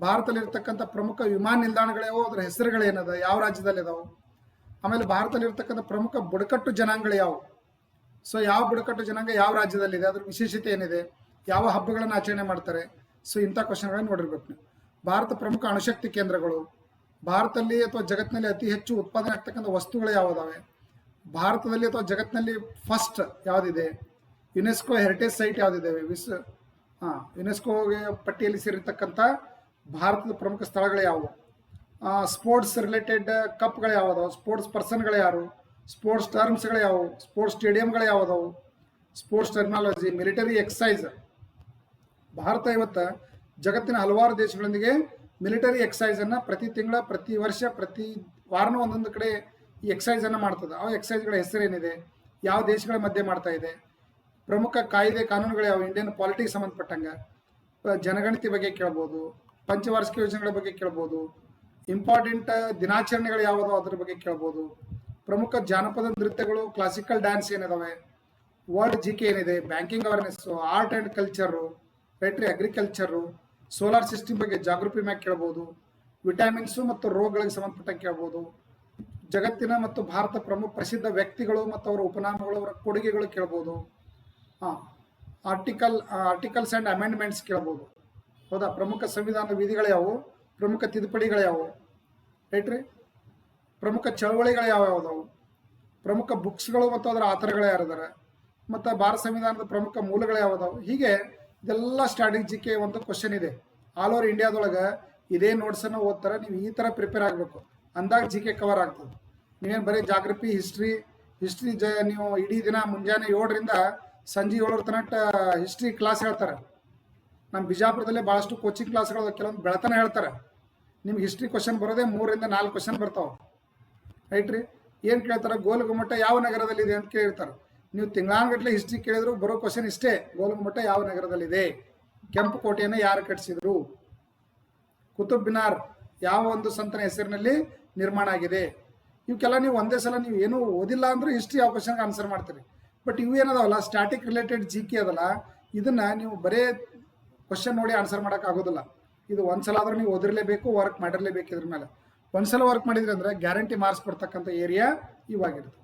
A: ಭಾರತದಲ್ಲಿರ್ತಕ್ಕಂಥ ಪ್ರಮುಖ ವಿಮಾನ ನಿಲ್ದಾಣಗಳು ಅದ್ರ ಹೆಸರುಗಳೇನದ? ಯಾವ ರಾಜ್ಯದಲ್ಲಿ ಇದಾವೆ ಆಮೇಲೆ ಭಾರತದಲ್ಲಿರ್ತಕ್ಕಂಥ ಪ್ರಮುಖ ಬುಡಕಟ್ಟು ಜನಾಂಗಗಳು ಯಾವುವು? ಸೊ, ಯಾವ ಬುಡಕಟ್ಟು ಜನಾಂಗ ಯಾವ ರಾಜ್ಯದಲ್ಲಿದೆ? ಅದ್ರ ವಿಶೇಷತೆ ಏನಿದೆ? ಯಾವ ಹಬ್ಬಗಳನ್ನು ಆಚರಣೆ ಮಾಡ್ತಾರೆ? ಸೊ, ಇಂಥ ಕ್ವಶನ್ಗಳನ್ನು ನೋಡಿರ್ಬೇಕು ನೀವು. ಭಾರತ ಪ್ರಮುಖ ಅಣುಶಕ್ತಿ ಕೇಂದ್ರಗಳು, ಭಾರತದಲ್ಲಿ ಅಥವಾ ಜಗತ್ತಿನಲ್ಲಿ ಅತಿ ಹೆಚ್ಚು ಉತ್ಪಾದನೆ ಆಗ್ತಕ್ಕಂಥ ವಸ್ತುಗಳು ಯಾವುದಾವೆ? ಭಾರತದಲ್ಲಿ ಅಥವಾ ಜಗತ್ತಿನಲ್ಲಿ ಫಸ್ಟ್ ಯಾವುದಿದೆ? ಯುನೆಸ್ಕೋ ಹೆರಿಟೇಜ್ ಸೈಟ್ ಯಾವುದಿದ್ದಾವೆ ವಿಶ್ವ ಹಾಂ ಯುನೆಸ್ಕೋಗೆ ಪಟ್ಟಿಯಲ್ಲಿ ಸೇರಿರ್ತಕ್ಕಂಥ ಭಾರತದ ಪ್ರಮುಖ ಸ್ಥಳಗಳು ಯಾವುವು? ಸ್ಪೋರ್ಟ್ಸ್ ರಿಲೇಟೆಡ್ ಕಪ್ಗಳು ಯಾವುದವು? ಸ್ಪೋರ್ಟ್ಸ್ ಪರ್ಸನ್ಗಳು ಯಾರು? ಸ್ಪೋರ್ಟ್ಸ್ ಟರ್ಮ್ಸ್ಗಳು ಯಾವುವು? ಸ್ಪೋರ್ಟ್ಸ್ ಸ್ಟೇಡಿಯಂಗಳು ಯಾವುದವು? Sports technology military exercise Bharat ಇವತ್ತು ಜಗತ್ತಿನ ಹಲವಾರು ದೇಶಗಳೊಂದಿಗೆ ಮಿಲಿಟರಿ ಎಕ್ಸೈಸ್ ಅನ್ನ ಪ್ರತಿ ತಿಂಗಳ, ಪ್ರತಿ ವರ್ಷ, ಪ್ರತಿ ವಾರನೂ ಒಂದೊಂದು ಕಡೆ ಈ ಎಕ್ಸೈಸ್ ಅನ್ನ ಮಾಡ್ತದೆ. ಆ ಎಕ್ಸೈಸ್ಗಳ ಹೆಸರೇನಿದೆ? ಯಾವ ದೇಶಗಳ ಮಧ್ಯೆ ಮಾಡ್ತಾ ಇದೆ? ಪ್ರಮುಖ ಕಾಯ್ದೆ ಕಾನೂನುಗಳು ಯಾವ ಇಂಡಿಯನ್ ಪಾಲಿಟಿಕ್ಸ್ ಸಂಬಂಧಪಟ್ಟಂಗೆ. ಜನಗಣತಿ ಬಗ್ಗೆ ಕೇಳ್ಬೋದು, ಪಂಚವಾರ್ಷಿಕ ಯೋಜನೆಗಳ ಬಗ್ಗೆ ಕೇಳ್ಬೋದು ಇಂಪಾರ್ಟೆಂಟ್ ದಿನಾಚರಣೆಗಳು ಯಾವುದು ಅದ್ರ ಬಗ್ಗೆ ಕೇಳ್ಬೋದು, ಪ್ರಮುಖ ಜಾನಪದ ನೃತ್ಯಗಳು ಕ್ಲಾಸಿಕಲ್ ಡ್ಯಾನ್ಸ್ ಏನಿದಾವೆ ವರ್ಲ್ಡ್ ಜಿ ಕೆ ಏನಿದೆ banking awareness art and culture ರೈಟ್ರಿ agriculture solar system ಬಗ್ಗೆ ಜಾಗೃತಿ ಮ್ಯಾಗ ಕೇಳ್ಬೋದು. ವಿಟಮಿನ್ಸು ಮತ್ತು ರೋಗಗಳಿಗೆ ಸಂಬಂಧಪಟ್ಟ ಕೇಳ್ಬೋದು. ಜಗತ್ತಿನ ಮತ್ತು ಭಾರತ ಪ್ರಮುಖ ಪ್ರಸಿದ್ಧ ವ್ಯಕ್ತಿಗಳು ಮತ್ತು ಅವರ ಉಪನಾಮಗಳು, ಅವರ ಕೊಡುಗೆಗಳು ಕೇಳ್ಬೋದು. ಹಾಂ ಆರ್ಟಿಕಲ್ ಆರ್ಟಿಕಲ್ಸ್ ಆ್ಯಂಡ್ ಅಮೆಂಡ್ಮೆಂಟ್ಸ್ ಕೇಳ್ಬೋದು. ಹೌದಾ? ಪ್ರಮುಖ ಸಂವಿಧಾನದ ವಿಧಿಗಳು ಯಾವುವು ಪ್ರಮುಖ ತಿದ್ದುಪಡಿಗಳು ಯಾವುವು ರೈಟ್ರಿ? ಪ್ರಮುಖ ಚಳವಳಿಗಳು ಯಾವ ಯಾವುದವು ಪ್ರಮುಖ ಬುಕ್ಸ್ಗಳು ಮತ್ತು ಅದರ ಆತರಗಳು ಯಾರಿದ್ದಾರೆ ಮತ್ತು ಭಾರತ ಸಂವಿಧಾನದ ಪ್ರಮುಖ ಮೂಲಗಳು ಯಾವುದಾವು ಹೀಗೆ ಇದೆಲ್ಲ ಸ್ಟ್ರಾಟಜಿಗೆ ಒಂದು ಕ್ವಶನ್ ಇದೆ. ಆಲ್ ಓವರ್ ಇಂಡಿಯಾದೊಳಗೆ ಇದೇ ನೋಟ್ಸನ್ನು ಓದ್ತಾರೆ, ನೀವು ಈ ಥರ ಪ್ರಿಪೇರ್ ಆಗಬೇಕು. ಅಂದಾಗ ಜಿ ಕೆ ಕವರ್ ಆಗ್ತದೆ. ನೀವೇನು ಬರೀ ಜಾಗ್ರಫಿ ಹಿಸ್ಟ್ರಿ ಹಿಸ್ಟ್ರಿ ಜ ನೀವು ಇಡೀ ದಿನ ಮುಂಜಾನೆ ಏಳರಿಂದ ಸಂಜೆ ಏಳರ ತನಕ ಹಿಸ್ಟ್ರಿ ಕ್ಲಾಸ್ ಹೇಳ್ತಾರೆ. ನಮ್ಮ ಬಿಜಾಪುರದಲ್ಲೇ ಭಾಳಷ್ಟು ಕೋಚಿಂಗ್ ಕ್ಲಾಸ್ಗಳು ಕೆಲವೊಂದು ಬೆಳತನ ಹೇಳ್ತಾರೆ. ನಿಮ್ಗೆ ಹಿಸ್ಟ್ರಿ ಕ್ವಶನ್ ಬರೋದೇ ಮೂರರಿಂದ ನಾಲ್ಕು ಕ್ವಶನ್ ಬರ್ತಾವೆ. ರೈಟ್ ರೀ? ಏನು ಕೇಳ್ತಾರೆ? ಗೋಲ್ ಗುಮ್ಮಟ ಯಾವ ನಗರದಲ್ಲಿದೆ ಅಂತ ಕೇಳ್ತಾರೆ. ನೀವು ತಿಂಗಳಾನ್ಗಟ್ಲೆ ಹಿಸ್ಟ್ರಿ ಕೇಳಿದ್ರು ಬರೋ ಕ್ವಶನ್ ಇಷ್ಟೇ. ಗೋಲಗುಮಠ ಯಾವ ನಗರದಲ್ಲಿದೆ? ಕೆಂಪು ಕೋಟೆಯನ್ನು ಯಾರು ಕಟ್ಟಿಸಿದ್ರು? ಕುತುಬ್ ಮಿನಾರ್ ಯಾವ ಒಂದು ಸಂತನ ಹೆಸರಿನಲ್ಲಿ ನಿರ್ಮಾಣ ಆಗಿದೆ? ಇವಕ್ಕೆಲ್ಲ ನೀವು ಒಂದೇ ಸಲ ನೀವು ಏನೂ ಓದಿಲ್ಲ ಅಂದ್ರೆ ಹಿಸ್ಟ್ರಿ ಯಾವ ಕ್ವಶನ್ಗೆ ಆನ್ಸರ್ ಮಾಡ್ತೀರಿ. ಬಟ್ ಇವು ಏನದಾವಲ್ಲ ಸ್ಟಾಟಿಕ್ ರಿಲೇಟೆಡ್ ಜಿ ಕೆ ಅದಲ್ಲ, ಇದನ್ನ ನೀವು ಬರೇ ಕ್ವಶನ್ ನೋಡಿ ಆನ್ಸರ್ ಮಾಡೋಕ್ಕಾಗೋದಿಲ್ಲ ಇದು ಒಂದ್ಸಲ ಆದ್ರೂ ನೀವು ಓದಿರಲೇಬೇಕು ವರ್ಕ್ ಮಾಡಿರಲೇಬೇಕು ಇದ್ರ ಮೇಲೆ. ಒಂದ್ಸಲ ವರ್ಕ್ ಮಾಡಿದ್ರಿ ಅಂದ್ರೆ ಗ್ಯಾರಂಟಿ ಮಾರ್ಕ್ಸ್ ಕೊಡ್ತಕ್ಕಂಥ ಏರಿಯಾ ಇವಾಗಿರುತ್ತೆ.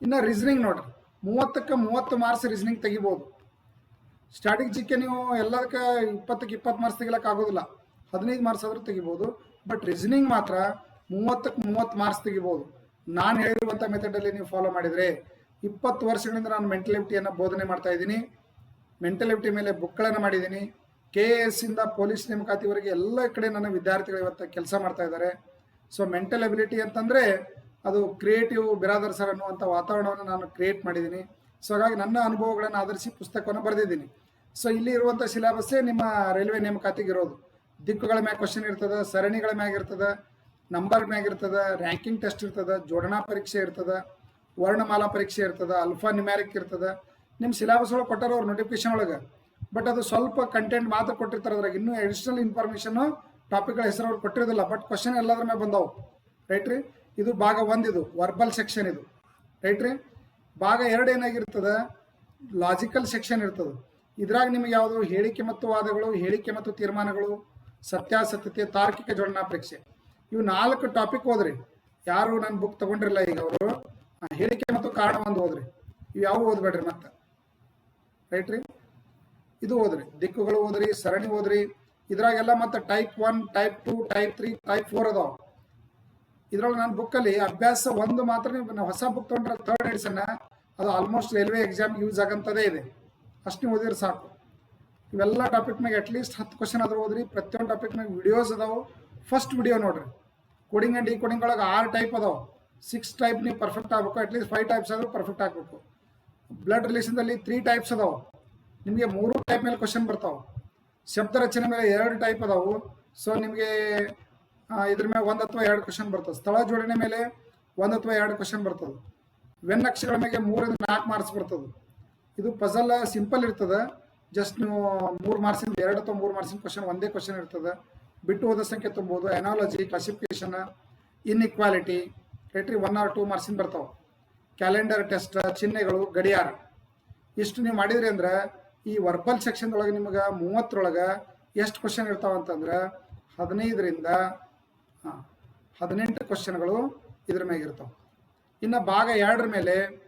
A: ಇನ್ನು ರೀಸನಿಂಗ್ ನೋಡ್ರಿ. ಮೂವತ್ತಕ್ಕೆ ಮೂವತ್ತು ಮಾರ್ಕ್ಸ್ ರೀಸನಿಂಗ್ ತೆಗಿಬೋದು. ಸ್ಟಾರ್ಟಿಂಗ್ ಜಿಕ್ಕೆ ನೀವು ಎಲ್ಲದಕ್ಕೆ ಇಪ್ಪತ್ತಕ್ಕೆ ಇಪ್ಪತ್ತು ಮಾರ್ಕ್ಸ್ ತೆಗಿಲಕ್ಕೆ ಆಗೋದಿಲ್ಲ. ಹದಿನೈದು ಮಾರ್ಕ್ಸ್ ಆದರೂ ತೆಗಿಬೋದು. ಬಟ್ ರೀಸನಿಂಗ್ ಮಾತ್ರ ಮೂವತ್ತಕ್ಕೆ ಮೂವತ್ತು ಮಾರ್ಕ್ಸ್ ತೆಗಿಬೋದು. ನಾನು ಹೇಳಿರುವಂಥ ಮೆಥಡಲ್ಲಿ ನೀವು ಫಾಲೋ ಮಾಡಿದರೆ ಇಪ್ಪತ್ತು ವರ್ಷಗಳಿಂದ ನಾನು ಮೆಂಟಲಿಟಿಯನ್ನು ಬೋಧನೆ ಮಾಡ್ತಾ ಇದ್ದೀನಿ. ಮೆಂಟಲಿಟಿ ಮೇಲೆ ಬುಕ್ಗಳನ್ನು ಮಾಡಿದ್ದೀನಿ. ಕೆ ಎ ಎಸ್ ಇಂದ ಪೊಲೀಸ್ ನೇಮಕಾತಿವರೆಗೆ ಎಲ್ಲ ಕಡೆ ನನ್ನ ವಿದ್ಯಾರ್ಥಿಗಳು ಇವತ್ತು ಕೆಲಸ ಮಾಡ್ತಾ ಇದ್ದಾರೆ. ಸೊ ಮೆಂಟಲ್ ಎಬಿಲಿಟಿ ಅಂತಂದರೆ ಅದು ಕ್ರಿಯೇಟಿವ್ ಬಿರಾದರ್ ಸರ್ ಅನ್ನುವಂಥ ವಾತಾವರಣವನ್ನು ನಾನು ಕ್ರಿಯೇಟ್ ಮಾಡಿದ್ದೀನಿ. ಸೊ ಹಾಗಾಗಿ ನನ್ನ ಅನುಭವಗಳನ್ನು ಆಧರಿಸಿ ಪುಸ್ತಕವನ್ನು ಬರೆದಿದ್ದೀನಿ. ಸೊ ಇಲ್ಲಿ ಇರುವಂಥ ಸಿಲೆಬಸ್ಸೇ ನಿಮ್ಮ ರೈಲ್ವೆ ನೇಮಕಾತಿಗೆ ಇರೋದು. ದಿಕ್ಕುಗಳ ಮ್ಯಾಗ ಕ್ವಶನ್ ಇರ್ತದೆ, ಸರಣಿಗಳ ಮ್ಯಾಗ ಇರ್ತದೆ ನಂಬರ್ ಮ್ಯಾಗ ಇರ್ತದೆ ರ್ಯಾಂಕಿಂಗ್ ಟೆಸ್ಟ್ ಇರ್ತದೆ, ಜೋಡಣಾ ಪರೀಕ್ಷೆ ಇರ್ತದೆ, ವರ್ಣಮಾಲಾ ಪರೀಕ್ಷೆ ಇರ್ತದೆ ಅಲ್ಫಾ ನಿಮ್ಯಾರಿಕ್ ಇರ್ತದೆ. ನಿಮ್ಮ ಸಿಲೆಬಸ್ ಒಳಗೆ ಕೊಟ್ಟಾರ ಅವ್ರ ನೋಟಿಫಿಕೇಶನ್ ಒಳಗೆ. ಬಟ್ ಅದು ಸ್ವಲ್ಪ ಕಂಟೆಂಟ್ ಮಾತ್ರ ಕೊಟ್ಟಿರ್ತಾರೆ ಅದ್ರಾಗ. ಇನ್ನೂ ಅಡಿಷನಲ್ ಇನ್ಫಾರ್ಮೇಷನ್ ಟಾಪಿಕ್ಗಳ ಹೆಸರು ಅವ್ರು ಕೊಟ್ಟಿರೋದಿಲ್ಲ. ಬಟ್ ಕ್ವಶನ್ ಎಲ್ಲದ್ರ ಮೇಲೆ ಬಂದವು. ರೈಟ್ ರೀ? ಇದು ಭಾಗ ಒಂದಿದು ವರ್ಬಲ್ ಸೆಕ್ಷನ್ ಇದು. ರೈಟ್ ರೀ? ಭಾಗ ಎರಡು ಏನಾಗಿರ್ತದೆ? ಲಾಜಿಕಲ್ ಸೆಕ್ಷನ್ ಇರ್ತದೆ. ಇದ್ರಾಗ ನಿಮಗೆ ಯಾವುದು ಹೇಳಿಕೆ ಮತ್ತು ವಾದಗಳು, ಹೇಳಿಕೆ ಮತ್ತು ತೀರ್ಮಾನಗಳು, ಸತ್ಯಾಸತ್ಯತೆ, ತಾರ್ಕಿಕ ಜೋಡಣಾ ಪರೀಕ್ಷೆ. ಇವು ನಾಲ್ಕು ಟಾಪಿಕ್ ಹೋದ್ರಿ. ಯಾರು ನನ್ನ ಬುಕ್ ತಗೊಂಡಿರಲ್ಲ ಈಗ ಅವರು? ಹೇಳಿಕೆ ಮತ್ತು ಕಾರಣ ಒಂದು ಹೋದ್ರಿ. ಇವು ಯಾವ ಓದ್ಬೇಡ್ರಿ ಮತ್ತೆ? ರೈಟ್ ರೀ? ಇದು ಹೋದ್ರಿ. ದಿಕ್ಕುಗಳು ಹೋದ್ರಿ, ಸರಣಿ ಹೋದ್ರಿ. ಇದ್ರಾಗೆಲ್ಲ ಮತ್ತೆ type one type two type three type four ಅದಾವ. ಇದ್ರೊಳಗೆ ನನ್ನ ಬುಕ್ಕಲ್ಲಿ ಅಭ್ಯಾಸ ಒಂದು ಮಾತ್ರ ನೀವು ಹೊಸ ಬುಕ್ ತೊಗೊಂಡ್ರೆ ಥರ್ಡ್ ಎಡಿಷನ್ ಅದು ಆಲ್ಮೋಸ್ಟ್ ರೈಲ್ವೆ ಎಕ್ಸಾಮ್ ಯೂಸ್ ಆಗಂತದೇ ಇದೆ. ಅಷ್ಟು ನೀವು ಓದಿದ್ರೆ ಸಾಕು. ಇವೆಲ್ಲ ಟಾಪಿಕ್ ಮ್ಯಾಗೆ ಅಟ್ಲೀಸ್ಟ್ ಹತ್ತು ಕ್ವಶನ್ ಆದ್ರೂ ಓದ್ರಿ, ಪ್ರತಿಯೊಂದು ಟಾಪಿಕ್ ಮ್ಯಾಗ ವಿಡಿಯೋಸ್ ಅದಾವೆ. ಫಸ್ಟ್ ವಿಡಿಯೋ ನೋಡ್ರಿ. ಕೋಡಿಂಗ್ ಆ್ಯಂಡ್ ಈ ಕೋಡಿಂಗ್ ಒಳಗೆ ಆರು ಟೈಪ್ ಅದಾವೆ. ಸಿಕ್ಸ್ ಟೈಪ್ ನೀವು ಪರ್ಫೆಕ್ಟ್ ಆಗಬೇಕು ಅಟ್ಲೀಸ್ಟ್ ಫೈವ್ ಟೈಪ್ಸ್ ಆದರೂ ಪರ್ಫೆಕ್ಟ್ ಆಗಬೇಕು. ಬ್ಲಡ್ ರಿಲೇಷನ್ದಲ್ಲಿ ತ್ರೀ ಟೈಪ್ಸ್ ಅದಾವೆ. ನಿಮಗೆ ಮೂರು ಟೈಪ್ ಮೇಲೆ ಕ್ವಶನ್ ಬರ್ತಾವೆ. ಶಬ್ದ ರಚನೆ ಮೇಲೆ ಎರಡು ಟೈಪ್ ಅದಾವು. ಸೊ ನಿಮಗೆ ಇದ್ರ ಮೇಲೆ ಒಂದು ಅಥವಾ ಎರಡು ಕ್ವಶನ್ ಬರ್ತದೆ. ಸ್ಥಳ ಜೋಡಣೆ ಮೇಲೆ ಒಂದು ಅಥವಾ ಎರಡು ಕ್ವಶನ್ ಬರ್ತದೆ. ವೆನ್ನಕ್ಷಗಳ ಮೇಲೆ ಮೂರಿಂದ ನಾಲ್ಕು ಮಾರ್ಕ್ಸ್ ಬರ್ತದೆ. ಇದು ಪಜಲ್ ಸಿಂಪಲ್ ಇರ್ತದೆ. ಜಸ್ಟ್ ನೀವು ಮೂರು ಮಾರ್ಕ್ಸಿಂದ ಎರಡು ಅಥವಾ ಮೂರು ಮಾರ್ಕ್ಸಿನ ಕ್ವಶನ್ ಒಂದೇ ಕ್ವಶನ್ ಇರ್ತದೆ. ಬಿಟ್ಟು ಹೋದ ಸಂಖ್ಯೆ ತುಂಬೋದು ಎನಾಲಜಿ ಕ್ಲಾಸಿಫಿಕೇಶನ್ ಇನ್ಇಕ್ವಾಲಿಟಿ ರೈಟ್ರಿ ಒನ್ ಆರ್ ಟೂ ಮಾರ್ಕ್ಸಿನ ಬರ್ತಾವೆ. ಕ್ಯಾಲೆಂಡರ್ ಟೆಸ್ಟ್ ಚಿಹ್ನೆಗಳು, ಗಡಿಯಾರ. ಇಷ್ಟು ನೀವು ಮಾಡಿದ್ರಿ ಅಂದ್ರೆ ಈ ವರ್ಬಲ್ ಸೆಕ್ಷನ್ ಒಳಗೆ ನಿಮಗೆ ಮೂವತ್ತರೊಳಗೆ ಎಷ್ಟು ಕ್ವಶನ್ ಇರ್ತಾವ ಅಂತಂದ್ರೆ ಹದಿನೈದರಿಂದ ಹಾಂ. ಹದಿನೆಂಟು ಕ್ವಶನ್ಗಳು ಇದ್ರ ಮ್ಯಾಗ ಇರ್ತಾವೆ. ಇನ್ನು ಭಾಗ ಎರಡರ ಮೇಲೆ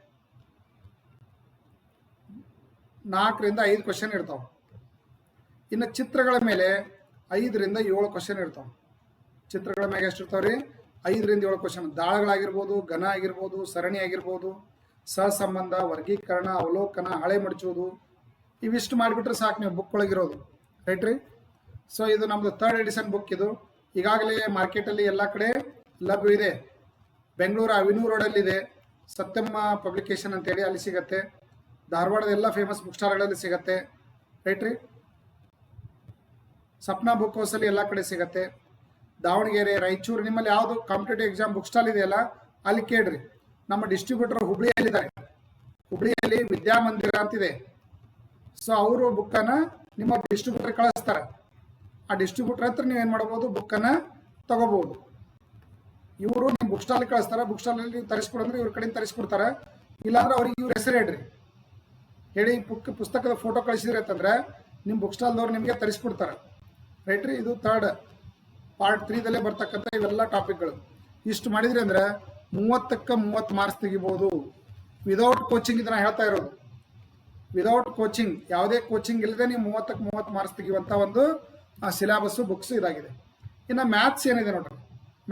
A: ನಾಲ್ಕರಿಂದ ಐದು ಕ್ವಶನ್ ಇರ್ತಾವೆ. ಇನ್ನು ಚಿತ್ರಗಳ ಮೇಲೆ ಐದರಿಂದ ಏಳು ಕ್ವಶನ್ ಇರ್ತಾವೆ. ಚಿತ್ರಗಳ ಮ್ಯಾಗ ಎಷ್ಟು ಇರ್ತಾವೆ ರೀ? ಐದರಿಂದ ಏಳು ಕ್ವಶನ್ ದಾಳಗಳಾಗಿರ್ಬೋದು, ಘನ ಆಗಿರ್ಬೋದು, ಸರಣಿ ಆಗಿರ್ಬೋದು, ಸಹಸಂಬಂಧ, ವರ್ಗೀಕರಣ, ಅವಲೋಕನ, ಹಳೆ ಮಡಚೋದು, ಇವಿಷ್ಟು ಮಾಡಿಬಿಟ್ರೆ ಸಾಕು ನೀವು ಬುಕ್ ಒಳಗಿರೋದು. ರೈಟ್ ರೀ? ಸೊ ಇದು ನಮ್ಮದು ಥರ್ಡ್ ಎಡಿಷನ್ ಬುಕ್ ಇದು. ಈಗಾಗಲೇ ಮಾರ್ಕೆಟಲ್ಲಿ ಎಲ್ಲ ಕಡೆ ಲಭ್ಯವಿದೆ ಬೆಂಗಳೂರು ಅವಿನ್ಯೂ ರೋಡಲ್ಲಿದೆ ಸತ್ಯಮ್ಮ ಪಬ್ಲಿಕೇಶನ್ ಅಂತೇಳಿ ಅಲ್ಲಿ ಸಿಗತ್ತೆ. ಧಾರವಾಡದ ಎಲ್ಲ ಫೇಮಸ್ ಬುಕ್ ಸ್ಟಾರ್ಗಳಲ್ಲಿ ಸಿಗತ್ತೆ. ರೈಟ್ ರೀ? ಸಪ್ನಾ ಬುಕ್ ಹೌಸಲ್ಲಿ ಎಲ್ಲ ಕಡೆ ಸಿಗತ್ತೆ. ದಾವಣಗೆರೆ, ರಾಯಚೂರು, ನಿಮ್ಮಲ್ಲಿ ಯಾವುದು ಕಾಂಪಿಟೇಟಿವ್ ಎಕ್ಸಾಮ್ ಬುಕ್ ಸ್ಟಾಲ್ ಇದೆಯಲ್ಲ, ಅಲ್ಲಿ ಕೇಳ್ರಿ. ನಮ್ಮ ಡಿಸ್ಟ್ರಿಬ್ಯೂಟರ್ ಹುಬ್ಳಿಯಲ್ಲಿದ್ದಾರೆ. ಹುಬ್ಳಿಯಲ್ಲಿ ವಿದ್ಯಾಮಂದಿರ ಅಂತಿದೆ. ಸೊ ಅವರು ಬುಕ್ಕನ್ನು ನಿಮ್ಮ ಡಿಸ್ಟ್ರಿಬ್ಯೂಟರ್ ಕಳಿಸ್ತಾರೆ. ಆ ಡಿಸ್ಟ್ರಿಬ್ಯೂಟರ್ ಹತ್ರ ನೀವು ಏನು ಮಾಡ್ಬೋದು ಬುಕ್ಕನ್ನು ತಗೋಬೋದು. ಇವರು ನಿಮ್ಮ ಬುಕ್ ಸ್ಟಾಲ್ ಕಳಿಸ್ತಾರೆ ಬುಕ್ ಸ್ಟಾಲಲ್ಲಿ ತರಿಸ್ಕೊಡಂದ್ರೆ ಇವ್ರ ಕಡೆಯಿಂದ ತರಿಸ್ಕೊಡ್ತಾರೆ ಇಲ್ಲಾಂದ್ರೆ ಅವ್ರಿಗೆ ಇವ್ರ ಹೆಸರು ಹೇಳ್ರಿ. ಹೇಳಿ ಬುಕ್ ಪುಸ್ತಕದ ಫೋಟೋ ಕಳಿಸಿದ್ರೆ ಅಂತಂದ್ರೆ ನಿಮ್ಮ ಬುಕ್ ಸ್ಟಾಲ್ದವ್ರು ನಿಮಗೆ ತರಿಸ್ಕೊಡ್ತಾರೆ ರೈಟ್ ರೀ? ಇದು ಥರ್ಡ್ ಪಾರ್ಟ್ ತ್ರೀದಲ್ಲೇ ಬರ್ತಕ್ಕಂಥ ಇವೆಲ್ಲ ಟಾಪಿಕ್ಗಳು ಇಷ್ಟು ಮಾಡಿದ್ರಿ ಅಂದ್ರೆ ಮೂವತ್ತಕ್ಕೆ ಮೂವತ್ತು ಮಾರ್ಕ್ಸ್ ತೆಗಿಬೋದು. ವಿದೌಟ್ ಕೋಚಿಂಗ್ ಇದನ್ನ ಹೇಳ್ತಾ ಇರೋದು. ವಿದೌಟ್ ಕೋಚಿಂಗ್ ಯಾವುದೇ ಕೋಚಿಂಗ್ ಇಲ್ಲದೆ ನೀವು ಮೂವತ್ತಕ್ಕೆ ಮೂವತ್ತು ಮಾರ್ಕ್ಸ್ ತೆಗಿಯುವಂಥ ಒಂದು ಸಿಲೆಬಸ್ಸು ಬುಕ್ಸ್ ಇದಾಗಿದೆ. ಇನ್ನು ಮ್ಯಾಥ್ಸ್ ಏನಿದೆ ನೋಡ್ರಿ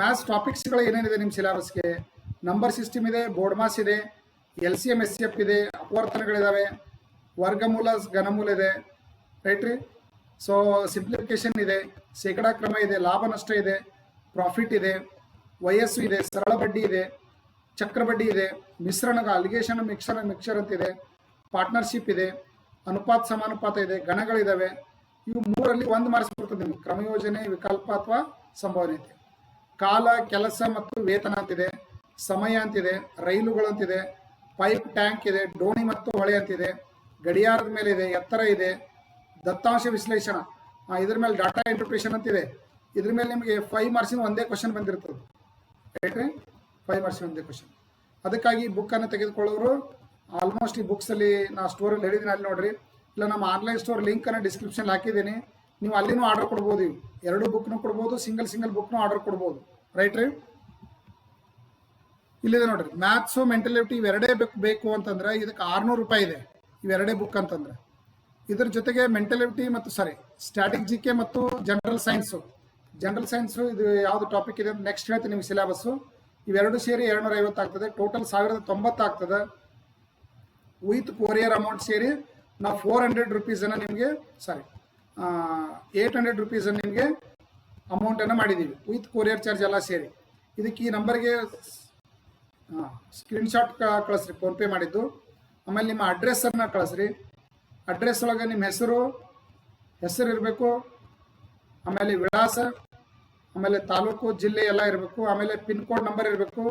A: ಮ್ಯಾಥ್ಸ್ ಟಾಪಿಕ್ಸ್ಗಳು ಏನೇನಿದೆ ನಿಮ್ಮ ಸಿಲಾಬಸ್ಗೆ ನಂಬರ್ ಸಿಸ್ಟಮ್ ಇದೆ ಬೋರ್ಡ್ ಮಾಸ್ ಇದೆ L C M S C F ಇದೆ, ಅಪವರ್ತನಗಳಿದಾವೆ, ವರ್ಗಮೂಲ, ಘನಮೂಲ ಇದೆ ರೈಟ್ ರೀ? ಸೊ ಸಿಂಪ್ಲಿಫಿಕೇಶನ್ ಇದೆ ಶೇಕಡಾ ಕ್ರಮ ಇದೆ, ಲಾಭ, ನಷ್ಟ ಇದೆ ಪ್ರಾಫಿಟ್ ಇದೆ, ವಯಸ್ಸು ಇದೆ, ಸರಳ ಬಡ್ಡಿ ಇದೆ, ಚಕ್ರ ಬಡ್ಡಿ ಇದೆ, ಮಿಶ್ರಣ ಅಲಿಗೇಷನ್ ಮಿಕ್ಸರ್ ಮಿಕ್ಸರ್ ಅಂತಿದೆ ಪಾರ್ಟ್ನರ್ಶಿಪ್ ಇದೆ, ಅನುಪಾತ, ಸಮಾನುಪಾತ ಇದೆ ಗಣಗಳಿದಾವೆ ಇವು ಮೂರಲ್ಲಿ ಒಂದು ಮಾರ್ಕ್ಸ್ ಬರ್ತದೆ ನಿಮ್ಗೆ. ಕ್ರಮಯೋಜನೆ, ವಿಕಲ್ಪ ಅಥವಾ ಸಂಭವನೀಯತೆ ಕಾಲ, ಕೆಲಸ ಮತ್ತು ವೇತನ ಅಂತಿದೆ, ಸಮಯ ಅಂತಿದೆ, ರೈಲುಗಳು ಅಂತಿದೆ, ಪೈಪ್ ಟ್ಯಾಂಕ್ ಇದೆ ಡೋಣಿ ಮತ್ತು ಹೊಳೆ ಅಂತಿದೆ, ಗಡಿಯಾರದ ಮೇಲೆ ಇದೆ, ಎತ್ತರ ಇದೆ, ದತ್ತಾಂಶ ವಿಶ್ಲೇಷಣ. ಇದ್ರ ಮೇಲೆ ಡಾಟಾ ಇಂಟರ್ಪ್ರಿಟೇಷನ್ ಅಂತಿದೆ. ಇದ್ರ ಮೇಲೆ ನಿಮಗೆ ಫೈವ್ ಮಾರ್ಕ್ಸಿನ ಒಂದೇ ಕ್ವಶನ್ ಬಂದಿರ್ತದೆ. ರೈಟ್ ಫೈವ್ ಮಾರ್ಕ್ಸಿನ ಒಂದೇ ಕ್ವಶನ್ ಅದಕ್ಕಾಗಿ ಬುಕ್ಕನ್ನು ತೆಗೆದುಕೊಳ್ಳೋರು ಆಲ್ಮೋಸ್ಟ್ ಈ ಬುಕ್ಸಲ್ಲಿ ನಾ ಸ್ಟೋರಲ್ಲಿ ಹೇಳಿದ್ದೀನಿ, ಅಲ್ಲಿ ನೋಡ್ರಿ. ಇಲ್ಲ, ನಮ್ಮ ಆನ್ಲೈನ್ ಸ್ಟೋರ್ ಲಿಂಕನ್ನು ಡಿಸ್ಕ್ರಿಪ್ಷನ್ ಹಾಕಿದ್ದೀನಿ. ನೀವು ಅಲ್ಲಿನೂ ಆರ್ಡರ್ ಕೊಡ್ಬೋದು ಇವು ಎರಡು ಬುಕ್ನು ಕೊಡ್ಬೋದು ಸಿಂಗಲ್ ಸಿಂಗಲ್ ಬುಕ್ನು ಆರ್ಡರ್ ಕೊಡ್ಬೋದು. ರೈಟ್ ರೀ? ಇಲ್ಲಿದೆ ನೋಡ್ರಿ. ಮ್ಯಾಥ್ಸು ಮೆಂಟಲಿಟಿ ಇವೆರಡೇ ಬೇಕು ಬೇಕು ಅಂತಂದ್ರೆ ಇದಕ್ಕೆ ಆರ್ನೂರು ರೂಪಾಯಿ ಇದೆ. ಇವೆರಡೇ ಬುಕ್ ಅಂತಂದ್ರೆ. ಇದ್ರ ಜೊತೆಗೆ ಮೆಂಟಲಿಟಿ ಮತ್ತು ಸಾರಿ ಸ್ಟ್ಯಾಟಿಕ್ ಜಿ ಕೆ ಮತ್ತು ಜನರಲ್ ಸೈನ್ಸು ಜನರಲ್ ಸೈನ್ಸು ಇದು ಯಾವುದು ಟಾಪಿಕ್ ಇದೆ? ನೆಕ್ಸ್ಟ್ ಹೇಳ್ತೀನಿ ನಿಮ್ಗೆ ಸಿಲೆಬಸ್ಸು ಇವೆರಡು ಸೇರಿ ಎರಡುನೂರ ಐವತ್ತು ಆಗ್ತದೆ. ಟೋಟಲ್ ಸಾವಿರದ ತೊಂಬತ್ತು ಆಗ್ತದೆ. ವಿತ್ ಕೊರಿಯರ್ ಅಮೌಂಟ್ ಸೇರಿ ನಾವು ಫೋರ್ ಹಂಡ್ರೆಡ್ ರುಪೀಸನ್ನು ನಿಮಗೆ ಸಾರಿ ಏಯ್ಟ್ ಹಂಡ್ರೆಡ್ ರುಪೀಸನ್ನು ನಿಮಗೆ ಅಮೌಂಟನ್ನು ಮಾಡಿದ್ದೀವಿ ವಿತ್ ಕೊರಿಯರ್ ಚಾರ್ಜ್ ಎಲ್ಲ ಸೇರಿ. ಇದಕ್ಕೆ ಈ ನಂಬರ್ಗೆ ಸ್ಕ್ರೀನ್ಶಾಟ್ ಕಳಿಸ್ರಿ ಫೋನ್ಪೇ ಮಾಡಿದ್ದು. ಆಮೇಲೆ ನಿಮ್ಮ ಅಡ್ರೆಸ್ಸನ್ನು ಕಳಿಸ್ರಿ. ಅಡ್ರೆಸ್ ಒಳಗೆ ನಿಮ್ಮ ಹೆಸರು ಹೆಸರು ಇರಬೇಕು, ಆಮೇಲೆ ವಿಳಾಸ, ಆಮೇಲೆ ತಾಲೂಕು, ಜಿಲ್ಲೆ ಎಲ್ಲ ಇರಬೇಕು, ಆಮೇಲೆ ಪಿನ್ ಕೋಡ್ ನಂಬರ್ ಇರಬೇಕು,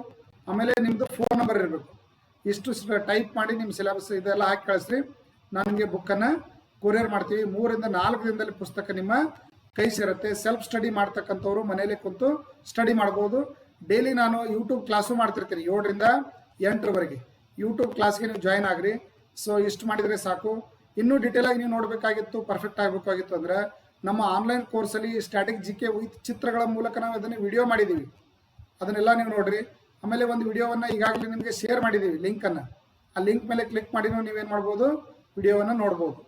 A: ಆಮೇಲೆ ನಿಮ್ಮದು ಫೋನ್ ನಂಬರ್ ಇರಬೇಕು. ಇಷ್ಟು ಟೈಪ್ ಮಾಡಿ ನಿಮ್ಮ ಸಿಲೆಬಸ್ ಇದೆಲ್ಲ ಹಾಕಿ ಕಳಿಸ್ರಿ. ನಿಮಗೆ ಬುಕ್ಕನ್ನು ಕೊರಿಯರ್ ಮಾಡ್ತೀವಿ. ಮೂರಿಂದ ನಾಲ್ಕು ದಿನದಲ್ಲಿ ಪುಸ್ತಕ ನಿಮ್ಮ ಕೈ ಸೇರುತ್ತೆ. ಸೆಲ್ಫ್ ಸ್ಟಡಿ ಮಾಡ್ತಕ್ಕಂಥವ್ರು ಮನೇಲಿ ಕುಂತು ಸ್ಟಡಿ ಮಾಡ್ಬೋದು. ಡೈಲಿ ನಾನು ಯೂಟ್ಯೂಬ್ ಕ್ಲಾಸು ಮಾಡ್ತಿರ್ತೀನಿ ಏಳರಿಂದ ಎಂಟರವರೆಗೆ. ಯೂಟ್ಯೂಬ್ ಕ್ಲಾಸ್ಗೆ ನೀವು ಜಾಯ್ನ್ ಆಗ್ರಿ. ಸೊ ಇಷ್ಟು ಮಾಡಿದರೆ ಸಾಕು. ಇನ್ನೂ ಡೀಟೇಲ್ ಆಗಿ ನೀವು ನೋಡಬೇಕಾಗಿತ್ತು ಪರ್ಫೆಕ್ಟ್ ಆಗಬೇಕಾಗಿತ್ತು ಅಂದ್ರೆ ನಮ್ಮ ಆನ್ಲೈನ್ ಕೋರ್ಸಲ್ಲಿ ಸ್ಟ್ಯಾಟಿಕ್ ಜಿ ಕೆ ವಿತ್ ಚಿತ್ರಗಳ ಮೂಲಕ ನಾವು ಅದನ್ನು ವಿಡಿಯೋ ಮಾಡಿದ್ದೀವಿ ಅದನ್ನೆಲ್ಲ ನೀವು ನೋಡ್ರಿ. ಆಮೇಲೆ ಒಂದು ವಿಡಿಯೋವನ್ನು ಈಗಾಗಲೇ ನಿಮಗೆ ಶೇರ್ ಮಾಡಿದ್ದೀವಿ ಲಿಂಕನ್ನು ಆ ಲಿಂಕ್ ಮೇಲೆ ಕ್ಲಿಕ್ ಮಾಡಿ ನೀವೇನು ಮಾಡ್ಬೋದು? ವಿಡಿಯೋವನ್ನು ನೋಡ್ಬೋದು.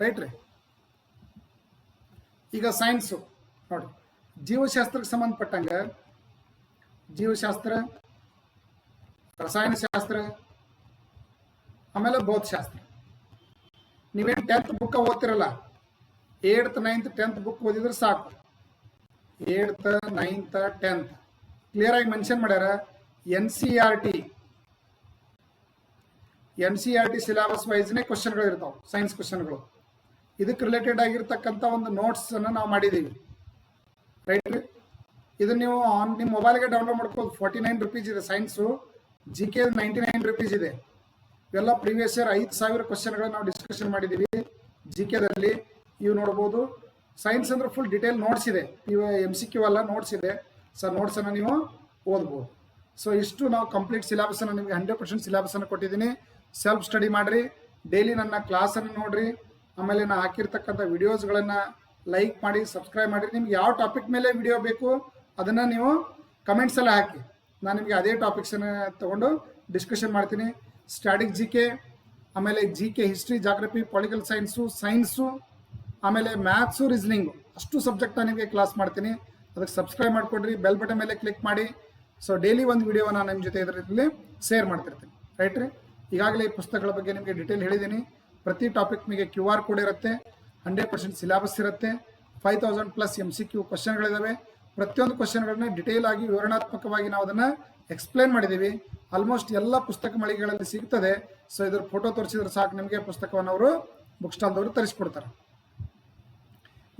A: ರೈಟ್ ರೀ? ಈಗ ಸೈನ್ಸು ನೋಡಿ. ಜೀವಶಾಸ್ತ್ರಕ್ಕೆ ಸಂಬಂಧಪಟ್ಟಂಗೆ ಜೀವಶಾಸ್ತ್ರ, ರಸಾಯನಶಾಸ್ತ್ರ, ಆಮೇಲೆ ಭೌತಶಾಸ್ತ್ರ. ನೀವೇನು ಟೆಂತ್ ಬುಕ್ ಓದ್ತಿರಲ್ಲ? ಏಳ್ತ್ ನೈನ್ತ್ ಟೆಂತ್ ಬುಕ್ ಓದಿದ್ರೆ ಸಾಕು. ಏಳ್ತ್ ನೈನ್ತ್ ಟೆಂತ್ ಕ್ಲಿಯರ್ ಆಗಿ ಮೆನ್ಷನ್ ಮಾಡ್ಯಾರ? N C R T N C R T syllabus ವೈಸ್ನೇ ಕ್ವಶನ್ಗಳು ಇರ್ತಾವೆ ಸೈನ್ಸ್ ಕ್ವಶನ್ಗಳು ಇದಕ್ಕೆ ರಿಲೇಟೆಡ್ ಆಗಿರ್ತಕ್ಕಂಥ ಒಂದು ನೋಟ್ಸನ್ನು ನಾವು ಮಾಡಿದ್ದೀವಿ ರೈಟ್ ರೀ ಇದನ್ನ ನೀವು ಆನ್ ನಿಮ್ಮ ಮೊಬೈಲ್ಗೆ ಡೌನ್ಲೋಡ್ ಮಾಡ್ಬೋದು ಫಾರ್ಟಿ ನೈನ್ ರುಪೀಸ್ ಇದೆ science G K ninety nine rupees ಇದೆ. ಇವೆಲ್ಲ ಪ್ರೀವಿಯಸ್ ಇಯರ್ ಐದು ಸಾವಿರ ಕ್ವಶನ್ಗಳನ್ನ ನಾವು ಡಿಸ್ಕಷನ್ ಮಾಡಿದ್ದೀವಿ ಜಿ ಕೆದಲ್ಲಿ ಇವು ನೋಡ್ಬೋದು. ಸೈನ್ಸ್ ಅಂದ್ರೆ ಫುಲ್ ಡಿಟೇಲ್ ನೋಟ್ಸ್ ಇದೆ. ಇವು ಎಂ ಸಿ ಕ್ಯೂ ಎಲ್ಲ ನೋಟ್ಸ್ ಇದೆ. ಸೊ ನೋಟ್ಸನ್ನು ನೀವು ಓದ್ಬೋದು. ಸೊ ಇಷ್ಟು ನಾವು ಕಂಪ್ಲೀಟ್ ಸಿಲೆಬಸನ್ನು ನಿಮಗೆ ಹಂಡ್ರೆಡ್ ಪರ್ಸೆಂಟ್ ಸಿಲೆಬಸನ್ನು ಕೊಟ್ಟಿದ್ದೀನಿ. ಸೆಲ್ಫ್ ಸ್ಟಡಿ ಮಾಡಿರಿ. ಡೈಲಿ ನನ್ನ ಕ್ಲಾಸನ್ನು ನೋಡಿರಿ. ಆಮೇಲೆ ನಾನು ಹಾಕಿರ್ತಕ್ಕಂಥ ವಿಡಿಯೋಸ್ಗಳನ್ನು ಲೈಕ್ ಮಾಡಿ ಸಬ್ಸ್ಕ್ರೈಬ್ ಮಾಡಿ ನಿಮ್ಗೆ ಯಾವ ಟಾಪಿಕ್ ಮೇಲೆ ವಿಡಿಯೋ ಬೇಕು, ಅದನ್ನು ನೀವು ಕಮೆಂಟ್ಸಲ್ಲಿ ಹಾಕಿ. ನಾನು ನಿಮಗೆ ಅದೇ ಟಾಪಿಕ್ಸನ್ನು ತೊಗೊಂಡು ಡಿಸ್ಕಷನ್ ಮಾಡ್ತೀನಿ. ಸ್ಟ್ಯಾಟಿಕ್ ಜಿ ಕೆ ಆಮೇಲೆ G K history geography political science science ಆಮೇಲೆ ಮ್ಯಾಥ್ಸು ರೀಸ್ನಿಂಗು ಅಷ್ಟು ಸಬ್ಜೆಕ್ಟ್ ನಾನು ನಿಮಗೆ ಕ್ಲಾಸ್ ಮಾಡ್ತೀನಿ. ಅದಕ್ಕೆ ಸಬ್ಸ್ಕ್ರೈಬ್ ಮಾಡಿಕೊಡ್ರಿ. ಬೆಲ್ ಬಟನ್ ಮೇಲೆ ಕ್ಲಿಕ್ ಮಾಡಿ. ಸೊ ಡೈಲಿ ಒಂದು ವಿಡಿಯೋನ ನಿಮ್ಮ ಜೊತೆ ಇದರಲ್ಲಿ ಶೇರ್ ಮಾಡ್ತಿರ್ತೀನಿ. ರೈಟ್ ರೀ? ಈಗಾಗಲೇ ಈ ಪುಸ್ತಕಗಳ ಬಗ್ಗೆ ನಿಮಗೆ ಡಿಟೇಲ್ ಹೇಳಿದ್ದೀನಿ. ಪ್ರತಿ ಟಾಪಿಕ್ ನಿಮಗೆ ಕ್ಯೂ ಆರ್ ಕೋಡ್ ಇರುತ್ತೆ ಹಂಡ್ರೆಡ್ ಪರ್ಸೆಂಟ್ ಸಿಲೆಬಸ್ ಇರುತ್ತೆ five thousand plus M C Q ಕ್ವಶನ್ಗಳಿದ್ದಾವೆ ಪ್ರತಿಯೊಂದು ಕ್ವಶನ್ಗಳನ್ನ ಡಿಟೇಲ್ ಆಗಿ ವಿವರಣಾತ್ಮಕವಾಗಿ ನಾವು ಅದನ್ನ ಎಕ್ಸ್ಪ್ಲೇನ್ ಮಾಡಿದ್ದೀವಿ ಆಲ್ಮೋಸ್ಟ್ ಎಲ್ಲ ಪುಸ್ತಕ ಮಳಿಗೆಗಳಲ್ಲಿ ಸಿಗ್ತದೆ. ಸೊ ಇದ್ರ ಫೋಟೋ ತೋರಿಸಿದ್ರೆ ಸಾಕು, ನಿಮಗೆ ಪುಸ್ತಕವನ್ನು ಅವರು ಬುಕ್ ಸ್ಟಾಲ್ದವರು ತರಿಸ್ಕೊಡ್ತಾರೆ.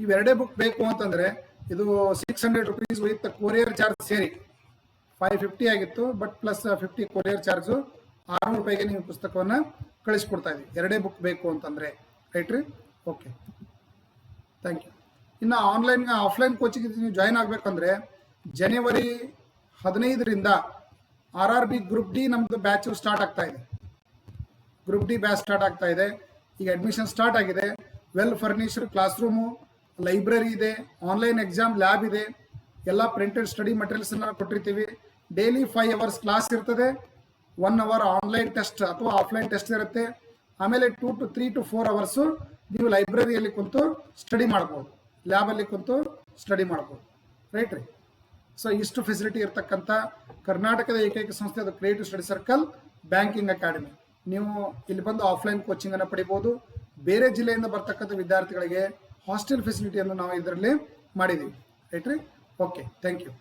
A: ಇವೆರಡೇ ಬುಕ್ ಬೇಕು ಅಂತಂದ್ರೆ ಇದು six hundred rupees with courier charge ಸೇರಿ ಫೈವ್ ಫಿಫ್ಟಿ ಆಗಿತ್ತು but plus fifty courier charge ಆರುನೂರು ರೂಪಾಯಿಗೆ ನೀವು ಪುಸ್ತಕವನ್ನು ಕಳಿಸ್ಕೊಡ್ತಾ ಇದ್ದೀವಿ ಎರಡೇ ಬುಕ್ ಬೇಕು ಅಂತಂದ್ರೆ. ರೈಟ್ ರೀ? ಓಕೆ ಥ್ಯಾಂಕ್ ಯು ಇನ್ನು ಆನ್ಲೈನ್ ಆಫ್ಲೈನ್ ಕೋಚಿಂಗ್ ನೀವು ಜಾಯ್ನ್ ಆಗಬೇಕಂದ್ರೆ ಜನವರಿ ಹದಿನೈದರಿಂದ R R B group D ನಮ್ಮದು ಬ್ಯಾಚ್ ಸ್ಟಾರ್ಟ್ ಆಗ್ತಾ ಇದೆ. ಗ್ರೂಪ್ ಡಿ ಬ್ಯಾಚ್ ಸ್ಟಾರ್ಟ್ ಆಗ್ತಾ ಇದೆ. ಈಗ ಅಡ್ಮಿಷನ್ ಸ್ಟಾರ್ಟ್ ಆಗಿದೆ. Well furnished class room library ಇದೆ. ಆನ್ಲೈನ್ ಎಕ್ಸಾಮ್ ಲ್ಯಾಬ್ ಇದೆ. ಎಲ್ಲ ಪ್ರಿಂಟೆಡ್ ಸ್ಟಡಿ ಮಟೀರಿಯಲ್ಸ್ ಅನ್ನ ಕೊಟ್ಟಿರ್ತೀವಿ. ಡೈಲಿ ಫೈವ್ ಅವರ್ಸ್ ಕ್ಲಾಸ್ ಇರ್ತದೆ. ಒನ್ ಅವರ್ ಆನ್ಲೈನ್ ಟೆಸ್ಟ್ ಅಥವಾ ಆಫ್ಲೈನ್ ಟೆಸ್ಟ್ ಇರುತ್ತೆ. ಆಮೇಲೆ two to three to four hours ನೀವು ಲೈಬ್ರರಿಯಲ್ಲಿ ಕುಂತು ಸ್ಟಡಿ ಮಾಡ್ಬೋದು. ಲ್ಯಾಬಲ್ಲಿ ಕುಂತು ಸ್ಟಡಿ ಮಾಡ್ಬೋದು. ರೈಟ್ ರೀ? ಸೊ ಇಷ್ಟು ಫೆಸಿಲಿಟಿ ಇರತಕ್ಕಂಥ ಕರ್ನಾಟಕದ ಏಕೈಕ ಸಂಸ್ಥೆ ಅದು creative study circle banking academy ನೀವು ಇಲ್ಲಿ ಬಂದು ಆಫ್ಲೈನ್ ಕೋಚಿಂಗ್ ಅನ್ನು ಪಡಿಬೋದು. ಬೇರೆ ಜಿಲ್ಲೆಯಿಂದ ಬರ್ತಕ್ಕಂಥ ವಿದ್ಯಾರ್ಥಿಗಳಿಗೆ ಹಾಸ್ಟೆಲ್ ಫೆಸಿಲಿಟಿಯನ್ನು ನಾವು ಇದರಲ್ಲಿ ಮಾಡಿದ್ದೀವಿ. ರೈಟ್ ರೀ? Okay thank you